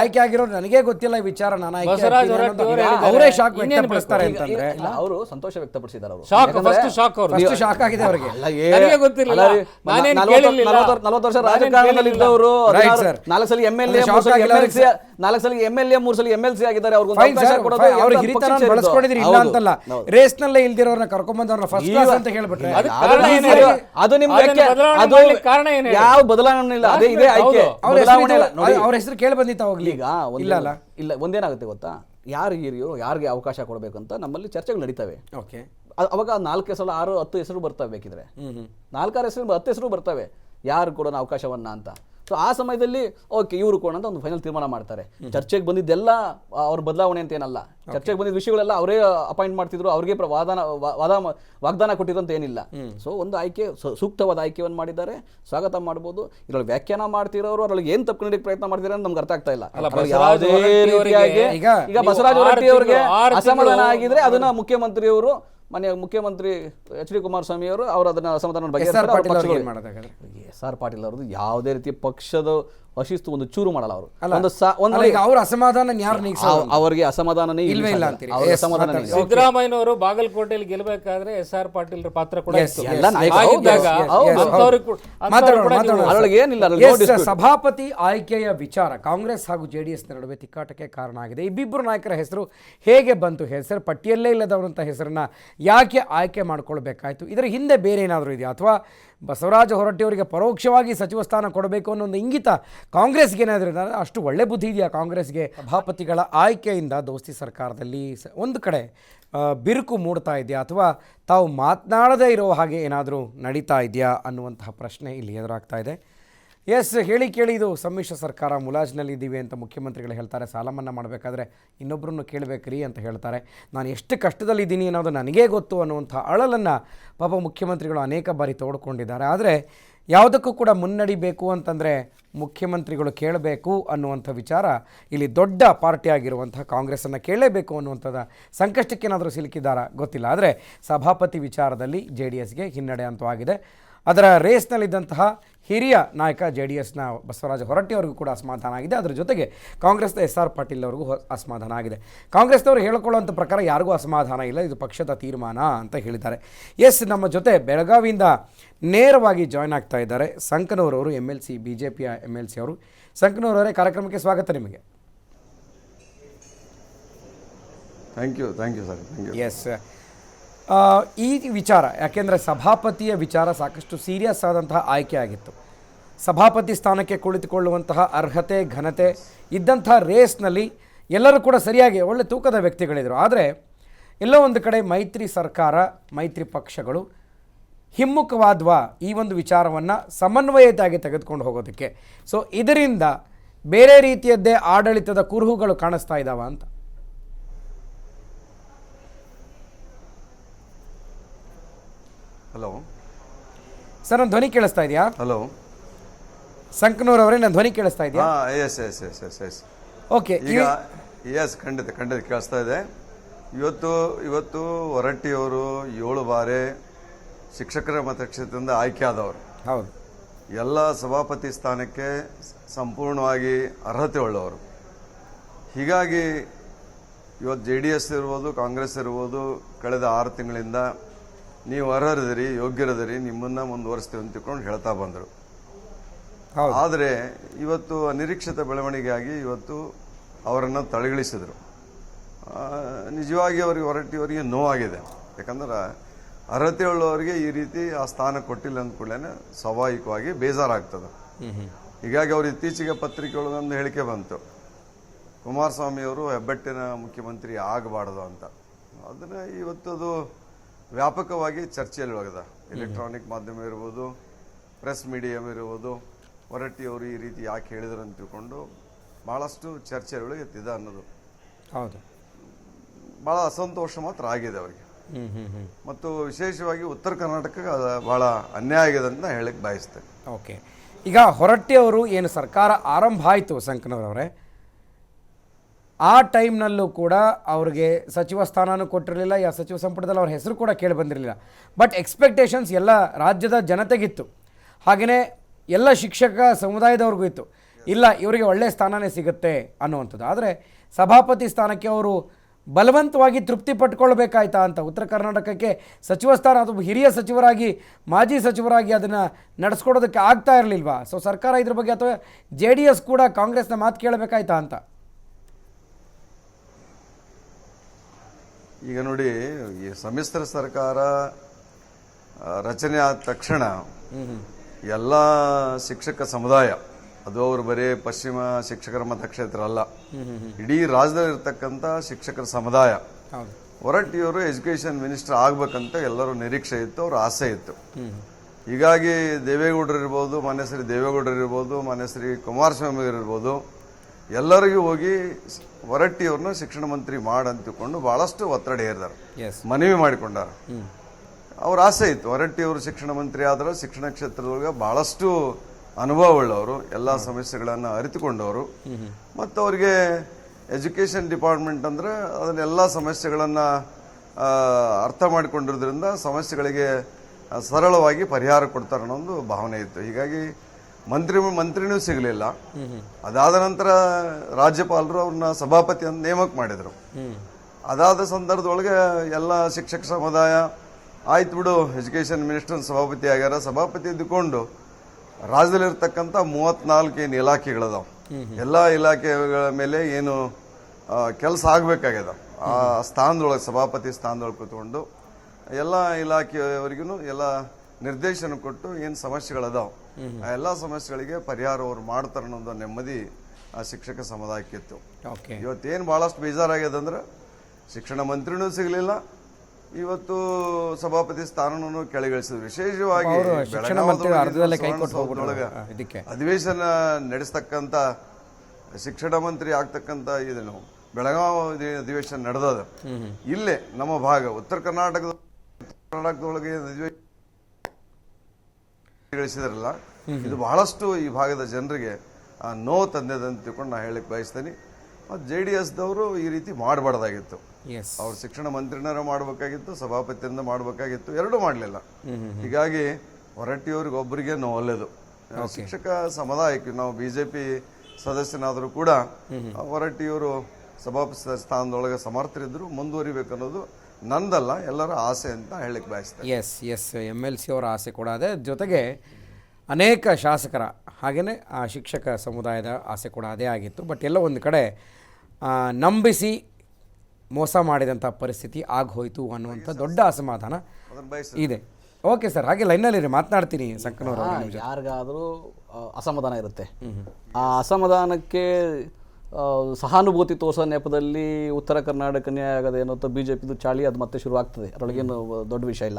ಆಯ್ಕೆ ಆಗಿರೋರು ನನಗೆ ಗೊತ್ತಿಲ್ಲ ಈ ವಿಚಾರ ನಾನು ಆಯ್ಕೆ ಬಸವರಾಜ ಆಗ್ತೀನಿ ಹೊರಟ್ಟಿ ಅವರು ಶಾಕ್ ವ್ಯಕ್ತಪಡಿಸ್ತಾರೆ ಅಂತಂದ್ರೆ. ಅವರು ಸಂತೋಷ ವ್ಯಕ್ತಪಡಿಸಿದ್ದಾರೆ ಅವರು. ಶಾಕ್ ಫಸ್ಟ್ ಶಾಕ್ ಅವರು. ಫಸ್ಟ್ ಶಾಕ್ ಆಗಿದೆ ಅವರಿಗೆ. ನನಗೆ ಗೊತ್ತಿರ್ಲಿಲ್ಲ. ನಾನೇನ್ ಕೇಳಿರ್ಲಿಲ್ಲ. ವರ್ಷ ರಾಜಕಾರಣದಲ್ಲಿ ಇದ್ದವರು Right, ಹದಿನಾರು- ನಾಲ್ಕು ಸಲ ಎಂ ಎಲ್ ಎ ನಾಲ್ಕು ಸಲ ಎಂ ಎಲ್ ಎ ಮೂರು ಸಲ ಎಂ ಎಲ್ ಸಿ ಆಗಿದ್ದಾರೆ. ಅವ್ರಿಗೆ ಅವಕಾಶ ಕೊಡೋದು ಹಿರಿತನ ಇಲ್ಲ ಫಸ್ಟ್ ಕ್ಲಾಸ್ ಅಂತ ಹೇಳ್ಬಿಟ್ರೆ. ಅದು ನಿಮ್ಗೆ ಕಾರಣ ಏನು? ಯಾವ ಬದಲಾವಣೆ ಇಲ್ಲ. ಅದೇ ಇದೆ ಆಯ್ಕೆ. ಹೌದು. ಅವ್ರ ಹೆಸರು ಕೇಳಿ ಬಂದಿತ್ತು ಹೋಗ್ಲಿ ಈಗ ಇಲ್ಲ ಇಲ್ಲ ಒಂದೇನಾಗುತ್ತೆ ಗೊತ್ತಾ? ಯಾರು ಹಿರಿಯರು ಯಾರಿಗೆ ಅವಕಾಶ ಕೊಡಬೇಕು ಅಂತ ನಮ್ಮಲ್ಲಿ ಚರ್ಚೆಗಳು ನಡೀತವೆ. ಓಕೆ. ಅವಾಗ ನಾಲ್ಕು ಹೆಸರು ಆರು ಹತ್ತು ಹೆಸರು ಬರ್ತವೆ ಬೇಕಿದ್ರೆ. ನಾಲ್ಕಾರು ಹೆಸರು ಹತ್ತು ಹೆಸರು ಬರ್ತವೆ. ಯಾರು ಕೊಡೋಣ ಅವಕಾಶವನ್ನ ಅಂತ? ಸೊ ಆ ಸಮಯದಲ್ಲಿ ಓಕೆ ಇವರು ಕೊಡೋಣ ಅಂತ ಒಂದು ಫೈನಲ್ ತೀರ್ಮಾನ ಮಾಡ್ತಾರೆ. ಚರ್ಚೆಗೆ ಬಂದಿದ್ದೆಲ್ಲ ಅವ್ರ ಬದಲಾವಣೆ ಅಂತ ಏನಲ್ಲ. ಚರ್ಚೆಗೆ ಬಂದಿದ್ದ ವಿಷಯಗಳೆಲ್ಲ ಅವರೇ ಅಪಾಯಿಂಟ್ ಮಾಡ್ತಿದ್ರು ಅವ್ರಿಗೆ ವಾದಾನ ವಾದ ವಾಗ್ದಾನ ಕೊಟ್ಟಿದ್ರು ಅಂತ ಏನಿಲ್ಲ ಸೊ ಒಂದು ಆಯ್ಕೆ ಸೂಕ್ತವಾದ ಆಯ್ಕೆಯನ್ನು ಮಾಡಿದ್ದಾರೆ. ಸ್ವಾಗತ ಮಾಡ್ಬೋದು. ಇದ್ರೊಳಗೆ ವ್ಯಾಖ್ಯಾನ ಮಾಡ್ತಿರೋರು ಅದ್ರೊಳಗೆ ಏನ್ ತಪ್ಪಿಕೊಳ್ಳಿಕ್ಕೆ ಪ್ರಯತ್ನ ಮಾಡ್ತಿದ್ದಾರೆ ಅಂತ ನಮ್ಗೆ ಅರ್ಥ ಆಗ್ತಾ ಇಲ್ಲ. ಈಗ ಬಸವರಾಜ ಹೊರಟ್ಟಿ ಅವರಿಗೆ ಅಸಮಾಧಾನ ಆಗಿದ್ರೆ ಅದನ್ನ ಮುಖ್ಯಮಂತ್ರಿಯವರು ಮನೆಯ ಮುಖ್ಯಮಂತ್ರಿ ಎಚ್ ಡಿ ಕುಮಾರಸ್ವಾಮಿ ಅವರು ಅವರು ಅದನ್ನ ಅಸಮಾಧಾನ ಎಸ್ ಎಸ್ ಆರ್ ಪಾಟೀಲ್ ಅವ್ರದ್ದು ಯಾವುದೇ ರೀತಿಯ ಪಕ್ಷದ ಅಶಿಸ್ತು ಒಂದು ಚೂರು ಮಾಡಲ್ಲ ಅವರು ಅಲ್ಲ ಒಂದು ಒಂದು ಈಗ ಅವ್ರ ಅಸಮಾಧಾನ ಯಾರು ಅವರಿಗೆ ಅಸಮಾಧಾನನೇ ಇಲ್ವೇ ಇಲ್ಲ ಇಲ್ಲ ಅಂತೀರಿ. Yes, ಅಸಮಾಧಾನ ಮಾತಾಡಿ. ಇಲ್ಲ. ಸಿದ್ದರಾಮಯ್ಯನವರು ಬಾಗಲಕೋಟೆಯಲ್ಲಿ ಗೆಲ್ಲಬೇಕಾದ್ರೆ ಎಸ್ ಆರ್ ಪಾಟೀಲ್ ಪಾತ್ರ ಕೂಡ Yes, ಇತ್ತು. yes, ಎಲ್ಲ ನಾಯಕರು. ಆಗಿದ್ದಾಗ ಹೌದು, ಹೌದು, ಹೌದು. ಅಂಥವ್ರಿಗೆ ಕೂಡ- ಅಂಥವ್ರಿಗೆ ಮಾತಾಡೋಣ ಕೂಡ ನೀವು- ಮಾತಾಡೋಣ ಅದ್ರೊಳಗೆ ಏನಿಲ್ಲ, ಅದ್ರಲ್ಲಿ no Yes, dispute. ಸಭಾಪತಿ ಆಯ್ಕೆಯ ವಿಚಾರ ಕಾಂಗ್ರೆಸ್ ಹಾಗೂ ಜೆಡಿಎಸ್ ಡಿ ಎಸ್ ನಡುವೆ ತಿಕ್ಕಾಟಕ್ಕೆ ಕಾರಣ ಆಗಿದೆ ಇಬ್ಬಿಬ್ಬರು ನಾಯಕರ ಹೆಸರು ಹೇಗೆ ಬಂತು ಹೆಸರು ಪಟ್ಟಿಯಲ್ಲೇ ಇಲ್ಲದವರಂತ ಹೆಸರನ್ನ ಯಾಕೆ ಆಯ್ಕೆ ಮಾಡ್ಕೊಳ್ಬೇಕಾಯ್ತು ಇದರ ಹಿಂದೆ ಬೇರೆ ಏನಾದರೂ ಇದೆಯಾ ಅಥವಾ ಬಸವರಾಜ ಹೊರಟ್ಟಿಯವರಿಗೆ ಪರೋಕ್ಷವಾಗಿ ಸಚಿವ ಸ್ಥಾನ ಕೊಡಬೇಕು ಅನ್ನೋ ಒಂದು ಇಂಗಿತ ಕಾಂಗ್ರೆಸ್ಗೆ ಏನಾದರೂ? ಅಷ್ಟು ಒಳ್ಳೆ ಬುದ್ಧಿ ಇದೆಯಾ ಕಾಂಗ್ರೆಸ್ಗೆ ಸಭಾಪತಿಗಳ ಆಯ್ಕೆಯಿಂದ ದೋಸ್ತಿ ಸರ್ಕಾರದಲ್ಲಿ ಒಂದು ಕಡೆ ಬಿರುಕು ಮೂಡ್ತಾ ಇದೆಯಾ ಅಥವಾ ತಾವು ಮಾತನಾಡದೇ ಇರೋ ಹಾಗೆ ಏನಾದರೂ ನಡೀತಾ ಇದೆಯಾ ಅನ್ನುವಂತಹ ಪ್ರಶ್ನೆ ಇಲ್ಲಿ ಎದುರಾಗ್ತಾ ಇದೆ ಎಸ್, ಹೇಳಿ ಕೇಳಿ ಇದು. ಸಮ್ಮಿಶ್ರ ಸರ್ಕಾರ ಮುಲಾಜ್ನಲ್ಲಿದ್ದೀವಿ ಅಂತ ಮುಖ್ಯಮಂತ್ರಿಗಳು ಹೇಳ್ತಾರೆ. ಸಾಲ ಮನ್ನಾ ಮಾಡಬೇಕಾದ್ರೆ ಇನ್ನೊಬ್ಬರನ್ನು ಕೇಳಬೇಕ್ರಿ ಅಂತ ಹೇಳ್ತಾರೆ. ನಾನು ಎಷ್ಟು ಕಷ್ಟದಲ್ಲಿದ್ದೀನಿ ಅನ್ನೋದು ನನಗೇ ಗೊತ್ತು ಅನ್ನುವಂಥ ಅಳಲನ್ನು ಪಾಪ ಮುಖ್ಯಮಂತ್ರಿಗಳು ಅನೇಕ ಬಾರಿ ತೋಡ್ಕೊಂಡಿದ್ದಾರೆ. ಆದರೆ ಯಾವುದಕ್ಕೂ ಕೂಡ ಮುನ್ನಡಿಬೇಕು ಅಂತಂದರೆ ಮುಖ್ಯಮಂತ್ರಿಗಳು ಕೇಳಬೇಕು ಅನ್ನುವಂಥ ವಿಚಾರ ಇಲ್ಲಿ ದೊಡ್ಡ ಪಾರ್ಟಿ ಆಗಿರುವಂಥ ಕಾಂಗ್ರೆಸ್ಸನ್ನು ಕೇಳಲೇಬೇಕು ಅನ್ನುವಂಥದ್ದು ಸಂಕಷ್ಟಕ್ಕೇನಾದರೂ ಸಿಲುಕಿದ್ದಾರಾ ಗೊತ್ತಿಲ್ಲ. ಆದರೆ ಸಭಾಪತಿ ವಿಚಾರದಲ್ಲಿ ಜೆ ಡಿ ಎಸ್ಗೆ ಹಿನ್ನಡೆ ಅಂತೂ ಆಗಿದೆ. ಅದರ ರೇಸ್ನಲ್ಲಿದ್ದಂತಹ ಹಿರಿಯ ನಾಯಕ ಜೆ ಡಿ ಎಸ್ನ ಬಸವರಾಜ ಹೊರಟ್ಟಿಯವರಿಗೂ ಕೂಡ ಅಸಮಾಧಾನ ಆಗಿದೆ. ಅದರ ಜೊತೆಗೆ ಕಾಂಗ್ರೆಸ್ನ ಎಸ್ ಆರ್ ಪಾಟೀಲ್ ಅವರಿಗೂ ಅಸಮಾಧಾನ ಆಗಿದೆ. ಕಾಂಗ್ರೆಸ್ನವರು ಹೇಳಿಕೊಳ್ಳುವಂಥ ಪ್ರಕಾರ ಯಾರಿಗೂ ಅಸಮಾಧಾನ ಇಲ್ಲ. ಇದು ಪಕ್ಷದ ತೀರ್ಮಾನ ಅಂತ ಹೇಳಿದ್ದಾರೆ. ಎಸ್ ನಮ್ಮ ಜೊತೆ ಬೆಳಗಾವಿಯಿಂದ ನೇರವಾಗಿ ಜಾಯ್ನ್ ಆಗ್ತಾ ಇದ್ದಾರೆ. ಸಂಕನೂರವರು M L C B J ಪಿಯ ಎಂ ಎಲ್ ಸಿ ಅವರು ಸಂಕನೂರವರೇ ಕಾರ್ಯಕ್ರಮಕ್ಕೆ ಸ್ವಾಗತ ನಿಮಗೆ. Thank you thank you sir yes ಈ ವಿಚಾರ, ಯಾಕೆಂದರೆ ಸಭಾಪತಿಯ ವಿಚಾರ ಸಾಕಷ್ಟು ಸೀರಿಯಸ್ ಆದಂತಹ ಆಯ್ಕೆ ಆಗಿತ್ತು. ಸಭಾಪತಿ ಸ್ಥಾನಕ್ಕೆ ಕುಳಿತುಕೊಳ್ಳುವಂತಹ ಅರ್ಹತೆ, ಘನತೆ ಇದ್ದಂತಹ ರೇಸ್ನಲ್ಲಿ ಎಲ್ಲರೂ ಕೂಡ ಸರಿಯಾಗಿ ಒಳ್ಳೆ ತೂಕದ ವ್ಯಕ್ತಿಗಳಿದ್ರು. ಆದರೆ ಎಲ್ಲೋ ಒಂದು ಕಡೆ ಮೈತ್ರಿ ಸರ್ಕಾರ, ಮೈತ್ರಿ ಪಕ್ಷಗಳು ಹಿಮ್ಮುಖವಾದ್ವ ಈ ಒಂದು ವಿಚಾರವನ್ನು ಸಮನ್ವಯತೆಯಾಗಿ ತೆಗೆದುಕೊಂಡು ಹೋಗೋದಕ್ಕೆ. ಸೊ ಇದರಿಂದ ಬೇರೆ ರೀತಿಯದ್ದೇ ಆಡಳಿತದ ಕುರುಹುಗಳು ಕಾಣಿಸ್ತಾ ಇದ್ದಾವ ಅಂತ. ಹಲೋ ಸರ್ ನನ್ನ ಧ್ವನಿ ಕೇಳಿಸ್ತಾ ಇದೆಯಾ? ಹಲೋ ಸಂಕನೂರ್ ಅವರೇ ನನ್ನ ಧ್ವನಿ ಕೇಳಿಸ್ತಾ ಇದೆಯಾ? ಹಾಂ yes yes yes yes yes okay ಈಗ ಎಸ್ ಖಂಡಿತ ಖಂಡಿತ ಕೇಳಿಸ್ತಾ ಇದೆ. ಇವತ್ತು ಇವತ್ತು ಹೊರಟ್ಟಿಯವರು ಏಳು ಬಾರಿ ಶಿಕ್ಷಕರ ಮತಕ್ಷೇತ್ರದಿಂದ ಆಯ್ಕೆ ಆದವರು. ಹೌದು. ಎಲ್ಲ ಸಭಾಪತಿ ಸ್ಥಾನಕ್ಕೆ ಸಂಪೂರ್ಣವಾಗಿ ಅರ್ಹತೆ ಉಳ್ಳವರು. ಹೀಗಾಗಿ ಇವತ್ತು ಜೆ ಡಿ ಎಸ್ ಇರ್ಬೋದು ಕಾಂಗ್ರೆಸ್ ಇರ್ಬೋದು ಕಳೆದ ಆರು ತಿಂಗಳಿಂದ ನೀವು ಅರ್ಹರಿದಿರಿ ಯೋಗ್ಯರದಿರಿ ನಿಮ್ಮನ್ನ ಮುಂದುವರಿಸ್ತೀವಿ ಅಂತ ತಿಳ್ಕೊಂಡು ಹೇಳ್ತಾ ಬಂದರು. ಆದರೆ ಇವತ್ತು ಅನಿರೀಕ್ಷಿತ ಬೆಳವಣಿಗೆಯಾಗಿ ಇವತ್ತು ಅವರನ್ನು ತಳಗಿಳಿಸಿದರು. ನಿಜವಾಗಿ ಅವರಿಗೆ ಹೊರಟಿಯವರಿಗೆ ನೋವಾಗಿದೆ. ಯಾಕಂದ್ರೆ ಅರ್ಹತೆ ಉಳ್ಳವರಿಗೆ ಈ ರೀತಿ ಆ ಸ್ಥಾನ ಕೊಟ್ಟಿಲ್ಲ ಅಂದ ಕೂಡಲೇ ಸ್ವಾಭಾವಿಕವಾಗಿ ಬೇಜಾರಾಗ್ತದೆ. ಹೀಗಾಗಿ ಅವರು ಇತ್ತೀಚೆಗೆ ಪತ್ರಿಕೆಯೊಳಗೊಂದು ಹೇಳಿಕೆ ಬಂತು. ಕುಮಾರಸ್ವಾಮಿಯವರು ಹೆಬ್ಬೆಟ್ಟಿನ ಮುಖ್ಯಮಂತ್ರಿ ಆಗಬಾರ್ದು ಅಂತ. ಅದನ್ನು ಇವತ್ತು ಅದು ವ್ಯಾಪಕವಾಗಿ ಚರ್ಚೆಯಲ್ಲಿ ಹೋಗಿದೆ ಎಲೆಕ್ಟ್ರಾನಿಕ್ ಮಾಧ್ಯಮ ಇರ್ಬೋದು ಪ್ರೆಸ್ ಮೀಡಿಯಂ ಇರ್ಬೋದು ಹೊರಟ್ಟಿಯವರು ಈ ರೀತಿ ಯಾಕೆ ಹೇಳಿದ್ರು ಅಂತ ತಿಳ್ಕೊಂಡು ಭಾಳಷ್ಟು ಚರ್ಚೆಗಳು ಎತ್ತಿದೆ ಅನ್ನೋದು. ಹೌದು. ಭಾಳ ಅಸಂತೋಷ ಮಾತ್ರ ಆಗಿದೆ ಅವರಿಗೆ. ಮತ್ತು ವಿಶೇಷವಾಗಿ ಉತ್ತರ ಕರ್ನಾಟಕಕ್ಕೆ ಅದು ಭಾಳ ಅನ್ಯಾಯ ಆಗಿದೆ ಅಂತ ಹೇಳಕ್ ಹೇಳಕ್ಕೆ ಬಯಸ್ತೇನೆ. ಓಕೆ. ಈಗ ಹೊರಟ್ಟಿಯವರು ಏನು ಸರ್ಕಾರ ಆರಂಭ ಆಯಿತು ಸಂಕನವರವರೇ. ಆ ಟೈಮ್ನಲ್ಲೂ ಕೂಡ ಅವ್ರಿಗೆ ಸಚಿವ ಸ್ಥಾನನೂ ಕೊಟ್ಟಿರಲಿಲ್ಲ ಯಾವ ಸಚಿವ ಸಂಪುಟದಲ್ಲಿ ಅವ್ರ ಹೆಸರು ಕೂಡ ಕೇಳಿ ಬಂದಿರಲಿಲ್ಲ. ಬಟ್ ಎಕ್ಸ್ಪೆಕ್ಟೇಷನ್ಸ್ ಎಲ್ಲ ರಾಜ್ಯದ ಜನತೆಗಿತ್ತು. ಹಾಗೆಯೇ ಎಲ್ಲ ಶಿಕ್ಷಕ ಸಮುದಾಯದವ್ರಿಗೂ ಇತ್ತು. ಇಲ್ಲ, ಇವರಿಗೆ ಒಳ್ಳೆಯ ಸ್ಥಾನನೇ ಸಿಗುತ್ತೆ ಅನ್ನುವಂಥದ್ದು. ಆದರೆ ಸಭಾಪತಿ ಸ್ಥಾನಕ್ಕೆ ಅವರು ಬಲವಂತವಾಗಿ ತೃಪ್ತಿ ಪಟ್ಕೊಳ್ಬೇಕಾಯ್ತಾ ಅಂತ ಉತ್ತರ ಕರ್ನಾಟಕಕ್ಕೆ ಸಚಿವ ಸ್ಥಾನ, ಅದು ಹಿರಿಯ ಸಚಿವರಾಗಿ, ಮಾಜಿ ಸಚಿವರಾಗಿ ಅದನ್ನು ನಡೆಸ್ಕೊಡೋದಕ್ಕೆ ಆಗ್ತಾ ಇರಲಿಲ್ವಾ? ಸೊ ಸರ್ಕಾರ ಇದ್ರ ಬಗ್ಗೆ ಅಥವಾ ಜೆ ಡಿ ಎಸ್ ಕೂಡ ಕಾಂಗ್ರೆಸ್ನ ಮಾತು ಕೇಳಬೇಕಾಯ್ತಾ ಅಂತ? ಈಗ ನೋಡಿ, ಈ ಸಮ್ಮಿಶ್ರ ಸರ್ಕಾರ ರಚನೆ ಆದ ತಕ್ಷಣ ಎಲ್ಲ ಶಿಕ್ಷಕ ಸಮುದಾಯ, ಅದು ಅವರು ಬರೀ ಪಶ್ಚಿಮ ಶಿಕ್ಷಕರ ಮತಕ್ಷೇತ್ರ ಅಲ್ಲ, ಇಡೀ ರಾಜ್ಯದಲ್ಲಿರ್ತಕ್ಕಂಥ ಶಿಕ್ಷಕರ ಸಮುದಾಯ ಹೌದು ಎಜುಕೇಶನ್ ಮಿನಿಸ್ಟರ್ ಆಗ್ಬೇಕಂತ ಎಲ್ಲರೂ ನಿರೀಕ್ಷೆ ಇತ್ತು, ಅವ್ರ ಆಸೆ ಇತ್ತು. ಹೀಗಾಗಿ ದೇವೇಗೌಡರು ಇರ್ಬೋದು, ಮಾನ್ಯ ಶ್ರೀ ದೇವೇಗೌಡರು ಇರ್ಬೋದು, ಮಾನ್ಯ ಶ್ರೀ ಕುಮಾರಸ್ವಾಮಿ ಇರ್ಬೋದು ಎಲ್ಲರಿಗೂ ಹೋಗಿ ಹೊರಟ್ಟಿಯವ್ರನ್ನ ಶಿಕ್ಷಣ ಮಂತ್ರಿ ಮಾಡಂತಿಕೊಂಡು ಬಹಳಷ್ಟು ಒತ್ತಡ ಹೇರಿದಾರೆ. ಮನವಿ ಮಾಡಿಕೊಂಡಾರ. ಅವ್ರ ಆಸೆ ಇತ್ತು. ಹೊರಟ್ಟಿಯವರು ಶಿಕ್ಷಣ ಮಂತ್ರಿ ಆದ್ರೆ ಶಿಕ್ಷಣ ಕ್ಷೇತ್ರದೊಳಗೆ ಬಹಳಷ್ಟು ಅನುಭವ ಉಳ್ಳವರು ಎಲ್ಲ ಸಮಸ್ಯೆಗಳನ್ನು ಅರಿತುಕೊಂಡವರು. ಮತ್ತು ಅವರಿಗೆ ಎಜುಕೇಷನ್ ಡಿಪಾರ್ಟ್ಮೆಂಟ್ ಅಂದ್ರೆ ಅದನ್ನೆಲ್ಲ ಸಮಸ್ಯೆಗಳನ್ನು ಅರ್ಥ ಮಾಡಿಕೊಂಡಿರೋದ್ರಿಂದ ಸಮಸ್ಯೆಗಳಿಗೆ ಸರಳವಾಗಿ ಪರಿಹಾರ ಕೊಡ್ತಾರೆ ಅನ್ನೋ ಒಂದು ಭಾವನೆ ಇತ್ತು. ಹೀಗಾಗಿ ಮಂತ್ರಿ ಮಂತ್ರಿನೂ ಸಿಗಲಿಲ್ಲ. ಅದಾದ ನಂತರ ರಾಜ್ಯಪಾಲರು ಅವ್ರನ್ನ ಸಭಾಪತಿ ಅಂತ ನೇಮಕ ಮಾಡಿದರು. ಅದಾದ ಸಂದರ್ಭದೊಳಗೆ ಎಲ್ಲ ಶಿಕ್ಷಕ ಸಮುದಾಯ ಆಯ್ತು ಬಿಡು ಎಜುಕೇಷನ್ ಮಿನಿಸ್ಟರ್ ಸಭಾಪತಿ ಆಗ್ಯಾರ. ಸಭಾಪತಿ ಇದ್ದುಕೊಂಡು ರಾಜ್ಯದಲ್ಲಿರ್ತಕ್ಕಂಥ ಮೂವತ್ನಾಲ್ಕು ಏನು ಇಲಾಖೆಗಳದಾವ. ಎಲ್ಲ ಇಲಾಖೆಗಳ ಮೇಲೆ ಏನು ಕೆಲಸ ಆಗಬೇಕಾಗ್ಯದ. ಆ ಸ್ಥಾನದೊಳಗೆ ಸಭಾಪತಿ ಸ್ಥಾನದೊಳಗೆ ಕೂತ್ಕೊಂಡು ಎಲ್ಲ ಇಲಾಖೆಯವರಿಗೂ ಎಲ್ಲ ನಿರ್ದೇಶನ ಕೊಟ್ಟು ಏನು ಸಮಸ್ಯೆಗಳದಾವ. ಆ ಎಲ್ಲ ಸಮಸ್ಯೆಗಳಿಗೆ ಪರಿಹಾರ ಅವ್ರು ಮಾಡ್ತಾರೆ ಅನ್ನೋದು ನೆಮ್ಮದಿ ಆ ಶಿಕ್ಷಕ ಸಮುದಾಯಕ್ಕಿತ್ತು. ಓಕೆ. ಇವತ್ತೇನು ಭಾಳಷ್ಟು ಬೇಜಾರಾಗ್ಯದ ಅಂದ್ರೆ ಶಿಕ್ಷಣ ಮಂತ್ರಿನೂ ಸಿಗಲಿಲ್ಲ ಇವತ್ತು ಸಭಾಪತಿ ಸ್ಥಾನನೂ ಕೆಳಗಿಳಿಸಿದ್ರು. ವಿಶೇಷವಾಗಿ ಅಧಿವೇಶನ ನಡೆಸ್ತಕ್ಕಂಥ ಶಿಕ್ಷಣ ಮಂತ್ರಿ ಆಗ್ತಕ್ಕಂಥ ಇದನ್ನು ಬೆಳಗಾವಿ ಅಧಿ- ಅಧಿವೇಶನ ನಡೆದದ ಇಲ್ಲೇ ನಮ್ಮ ಭಾಗ ಉತ್ತರ ಕರ್ನಾಟಕದ ಕರ್ನಾಟಕದೊಳಗೆ ಅಧಿವೇಶನ ಗಳಿಸಿದ್ರಲ್ಲ ಇದು ಬಹಳಷ್ಟು ಈ ಭಾಗದ ಜನರಿಗೆ ನೋ ನೋವು ತಂದಿದೆ ಅಂತ ತಿಳ್ಕೊಂಡು ನಾ ಹೇಳಕ್ ಬಯಸ್ತೇನೆ. ಮತ್ತು ಜೆ ಡಿ ಎಸ್ದವರು ಈ ರೀತಿ ಮಾಡಬಾರ್ದಾಗಿತ್ತು. ಅವ್ರ ಶಿಕ್ಷಣ ಮಂತ್ರಿನಾರ ಮಾಡಬೇಕಾಗಿತ್ತು ಸಭಾಪತಿಯಿಂದ ಮಾಡಬೇಕಾಗಿತ್ತು ಎರಡೂ ಮಾಡಲಿಲ್ಲ. ಹೀಗಾಗಿ ಹೊರಟಿಯವ್ರಿಗೆ ಒಬ್ಬರಿಗೆ ನೋವು ಶಿಕ್ಷಕ ಸಮುದಾಯಕ್ಕೆ ನಾವು ಬಿಜೆಪಿ ಸದಸ್ಯನಾದರೂ ಕೂಡ ಹೊರಟಿಯವರು ಸಭಾಪತಿ ಸ್ಥಾನದೊಳಗೆ ಸಮರ್ಥರಿದ್ದರು ಮುಂದುವರಿಬೇಕನ್ನೋದು ನಂದಲ್ಲ ಎಲ್ಲರ ಆಸೆ ಅಂತ ಹೇಳಕ್ಕೆ ಬಯಸ್ತೇನೆ yes yes M L C ಅವರ ಆಸೆ ಕೂಡ ಅದೇ. ಜೊತೆಗೆ ಅನೇಕ ಶಾಸಕರ ಹಾಗೆಯೇ ಆ ಶಿಕ್ಷಕ ಸಮುದಾಯದ ಆಸೆ ಕೂಡ ಅದೇ ಆಗಿತ್ತು. ಬಟ್ ಎಲ್ಲ ಒಂದು ಕಡೆ ನಂಬಿಸಿ ಮೋಸ ಮಾಡಿದಂಥ ಪರಿಸ್ಥಿತಿ ಆಗೋಯ್ತು ಅನ್ನುವಂಥ ದೊಡ್ಡ ಅಸಮಾಧಾನ ಇದೆ. ಓಕೆ ಸರ್ ಹಾಗೆ ಲೈನಲ್ಲಿರಿ ಮಾತನಾಡ್ತೀನಿ ಸಂಕನವರು ಯಾರಿಗಾದರೂ ಅಸಮಾಧಾನ ಇರುತ್ತೆ. ಆ ಅಸಮಾಧಾನಕ್ಕೆ ಸಹಾನುಭೂತಿ ತೋರಿಸೋ ನೆಪದಲ್ಲಿ ಉತ್ತರ ಕರ್ನಾಟಕ ನ್ಯಾಯ ಆಗದೆ ಏನೋ ಬಿ ಜೆ ಪಿದು ಚಾಳಿ ಅದು ಮತ್ತೆ ಶುರು ಆಗ್ತದೆ ಅದರೊಳಗೇನು ದೊಡ್ಡ ವಿಷಯ ಇಲ್ಲ.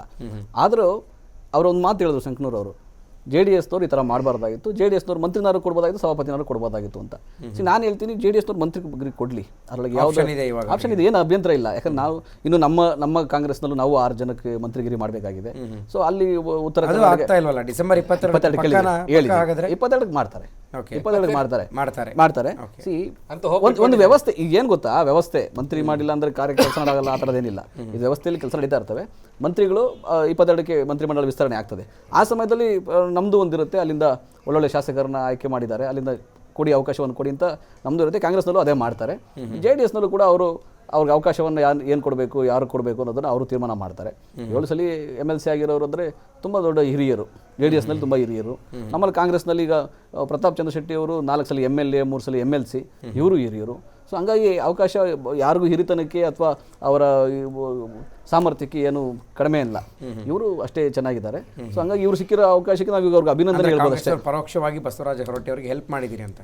ಆದರೂ ಅವರೊಂದು ಮಾತು ಹೇಳಿದ್ರು ಸಂಕನೂರು ಅವರು. ಜೆ ಡಿ ಎಸ್ನವ್ರು ಈ ಥರ ಮಾಡಬಾರ್ದಾಗಿತ್ತು. ಜೆ ಡಿ ಎಸ್ನವ್ರು ಮಂತ್ರಿನಾರು ಕೊಡ್ಬೋದಾಗಿತ್ತು ಸಭಾಪತಿನಾರು ಕೊಡ್ಬೋದಾಗಿತ್ತು ಅಂತ. ಸಿ ನಾನು ಹೇಳ್ತೀನಿ ಜೆ ಡಿ ಎಸ್ನವ್ರು ಮಂತ್ರಿ ಕೊಡಲಿ. ಅದರೊಳಗೆ ಯಾವ Option ಇದೆ ಇವಾಗ. ಆಪ್ಷನ್ ಇದೆ. ಏನು ಅಭ್ಯಂತರ ಇಲ್ಲ. ಯಾಕಂದ್ರೆ ನಾವು ಇನ್ನು ನಮ್ಮ ನಮ್ಮ ಕಾಂಗ್ರೆಸ್ನಲ್ಲೂ ನಾವು ಆರು ಜನಕ್ಕೆ ಮಂತ್ರಿಗಿರಿ ಮಾಡಬೇಕಾಗಿದೆ. ಸೊ ಅಲ್ಲಿ ಉತ್ತರ ಅದು ಕರ್ನಾಟಕ ಇಲ್ವಲ್ಲ? ಡಿಸೆಂಬರ್ ಇಪ್ಪತ್ತೆರಡು ಇಪ್ಪತ್ತೆರಡು ಇಪ್ಪತ್ತೆರಡಕ್ಕೆ ಮಾಡ್ತಾರೆ. Okay. ಇಪ್ಪತ್ತೆರಡಕ್ಕೆ ಮಾಡ್ತಾರೆ. ಮಾಡ್ತಾರೆ. ಮಾಡ್ತಾರೆ. ಸಿ ಅಂತ ಒಂದು ಒಂದು ವ್ಯವಸ್ಥೆ ಈಗ ಏನು ಗೊತ್ತಾ? ವ್ಯವಸ್ಥೆ. ಮಂತ್ರಿ ಮಾಡಿಲ್ಲ ಅಂದ್ರೆ ಕಾರ್ಯ ಕೆಲಸ ಆಗಲ್ಲ ಆ ಥರದ್ದೇನಿಲ್ಲ. ಇದು ವ್ಯವಸ್ಥೆಯಲ್ಲಿ ಕೆಲಸ ನಡೀತಾ ಇರ್ತವೆ. ಮಂತ್ರಿಗಳು ಇಪ್ಪತ್ತೆರಡಕ್ಕೆ ಮಂತ್ರಿಮಂಡಲ ವಿಸ್ತರಣೆ ಆಗ್ತದೆ. ಆ ಸಮಯದಲ್ಲಿ ನಮ್ಮದು ನಮ್ದು ಒಂದಿರುತ್ತೆ ಅಲ್ಲಿಂದ ಒಳ್ಳೊಳ್ಳೆ ಶಾಸಕರನ್ನ ಆಯ್ಕೆ ಮಾಡಿದ್ದಾರೆ ಅಲ್ಲಿಂದ ಕೊಡಿ ಅವಕಾಶವನ್ನು ಕೊಡಿ ಅಂತ ನಮ್ದು ಇರುತ್ತೆ ಕಾಂಗ್ರೆಸ್ನಲ್ಲೂ ಅದೇ ಮಾಡ್ತಾರೆ. ಜೆ ಡಿ ಎಸ್ನಲ್ಲೂ ಕೂಡ ಅವರು ಅವ್ರಿಗೆ ಅವಕಾಶವನ್ನು ಯಾರು ಏನು ಕೊಡಬೇಕು ಯಾರು ಕೊಡಬೇಕು ಅನ್ನೋದನ್ನು ಅವರು ತೀರ್ಮಾನ ಮಾಡ್ತಾರೆ. ಏಳು ಸಲ ಎಂ ಎಲ್ ಸಿ ಆಗಿರೋರು ಅಂದರೆ ತುಂಬ ದೊಡ್ಡ ಹಿರಿಯರು ಜೆ ಡಿ ಎಸ್ನಲ್ಲಿ ತುಂಬ ಹಿರಿಯರು. ನಮ್ಮಲ್ಲಿ ಕಾಂಗ್ರೆಸ್ನಲ್ಲಿ ಈಗ ಪ್ರತಾಪ್ ಚಂದ್ರ ಶೆಟ್ಟಿ ಅವರು ನಾಲ್ಕು ಸಲ ಎಂ ಎಲ್ ಎ ಮೂರು ಸಲ ಎಂ ಎಲ್ ಸಿ ಇವರು ಹಿರಿಯರು. ಸೊ ಹಂಗಾಗಿ ಅವಕಾಶ ಯಾರಿಗೂ ಹಿರಿತನಕ್ಕೆ ಅಥವಾ ಅವರ ಸಾಮರ್ಥ್ಯಕ್ಕೆ ಏನು ಕಡಿಮೆ ಇಲ್ಲ. ಇವರು ಅಷ್ಟೇ ಚೆನ್ನಾಗಿದ್ದಾರೆ. ಸೊ ಹಂಗಾಗಿ ಇವರು ಸಿಕ್ಕಿರೋ ಅವಕಾಶಕ್ಕೆ ನಾವು ಈಗ ಅವ್ರಿಗೆ ಅಭಿನಂದನೆ ಹೇಳ್ಬೋದು ಅಷ್ಟೇ ಪರೋಕ್ಷವಾಗಿ ಬಸವರಾಜ ಹೊರಟ್ಟಿ ಅವರಿಗೆ ಹೆಲ್ಪ್ ಮಾಡಿದ್ದೀರಿ ಅಂತ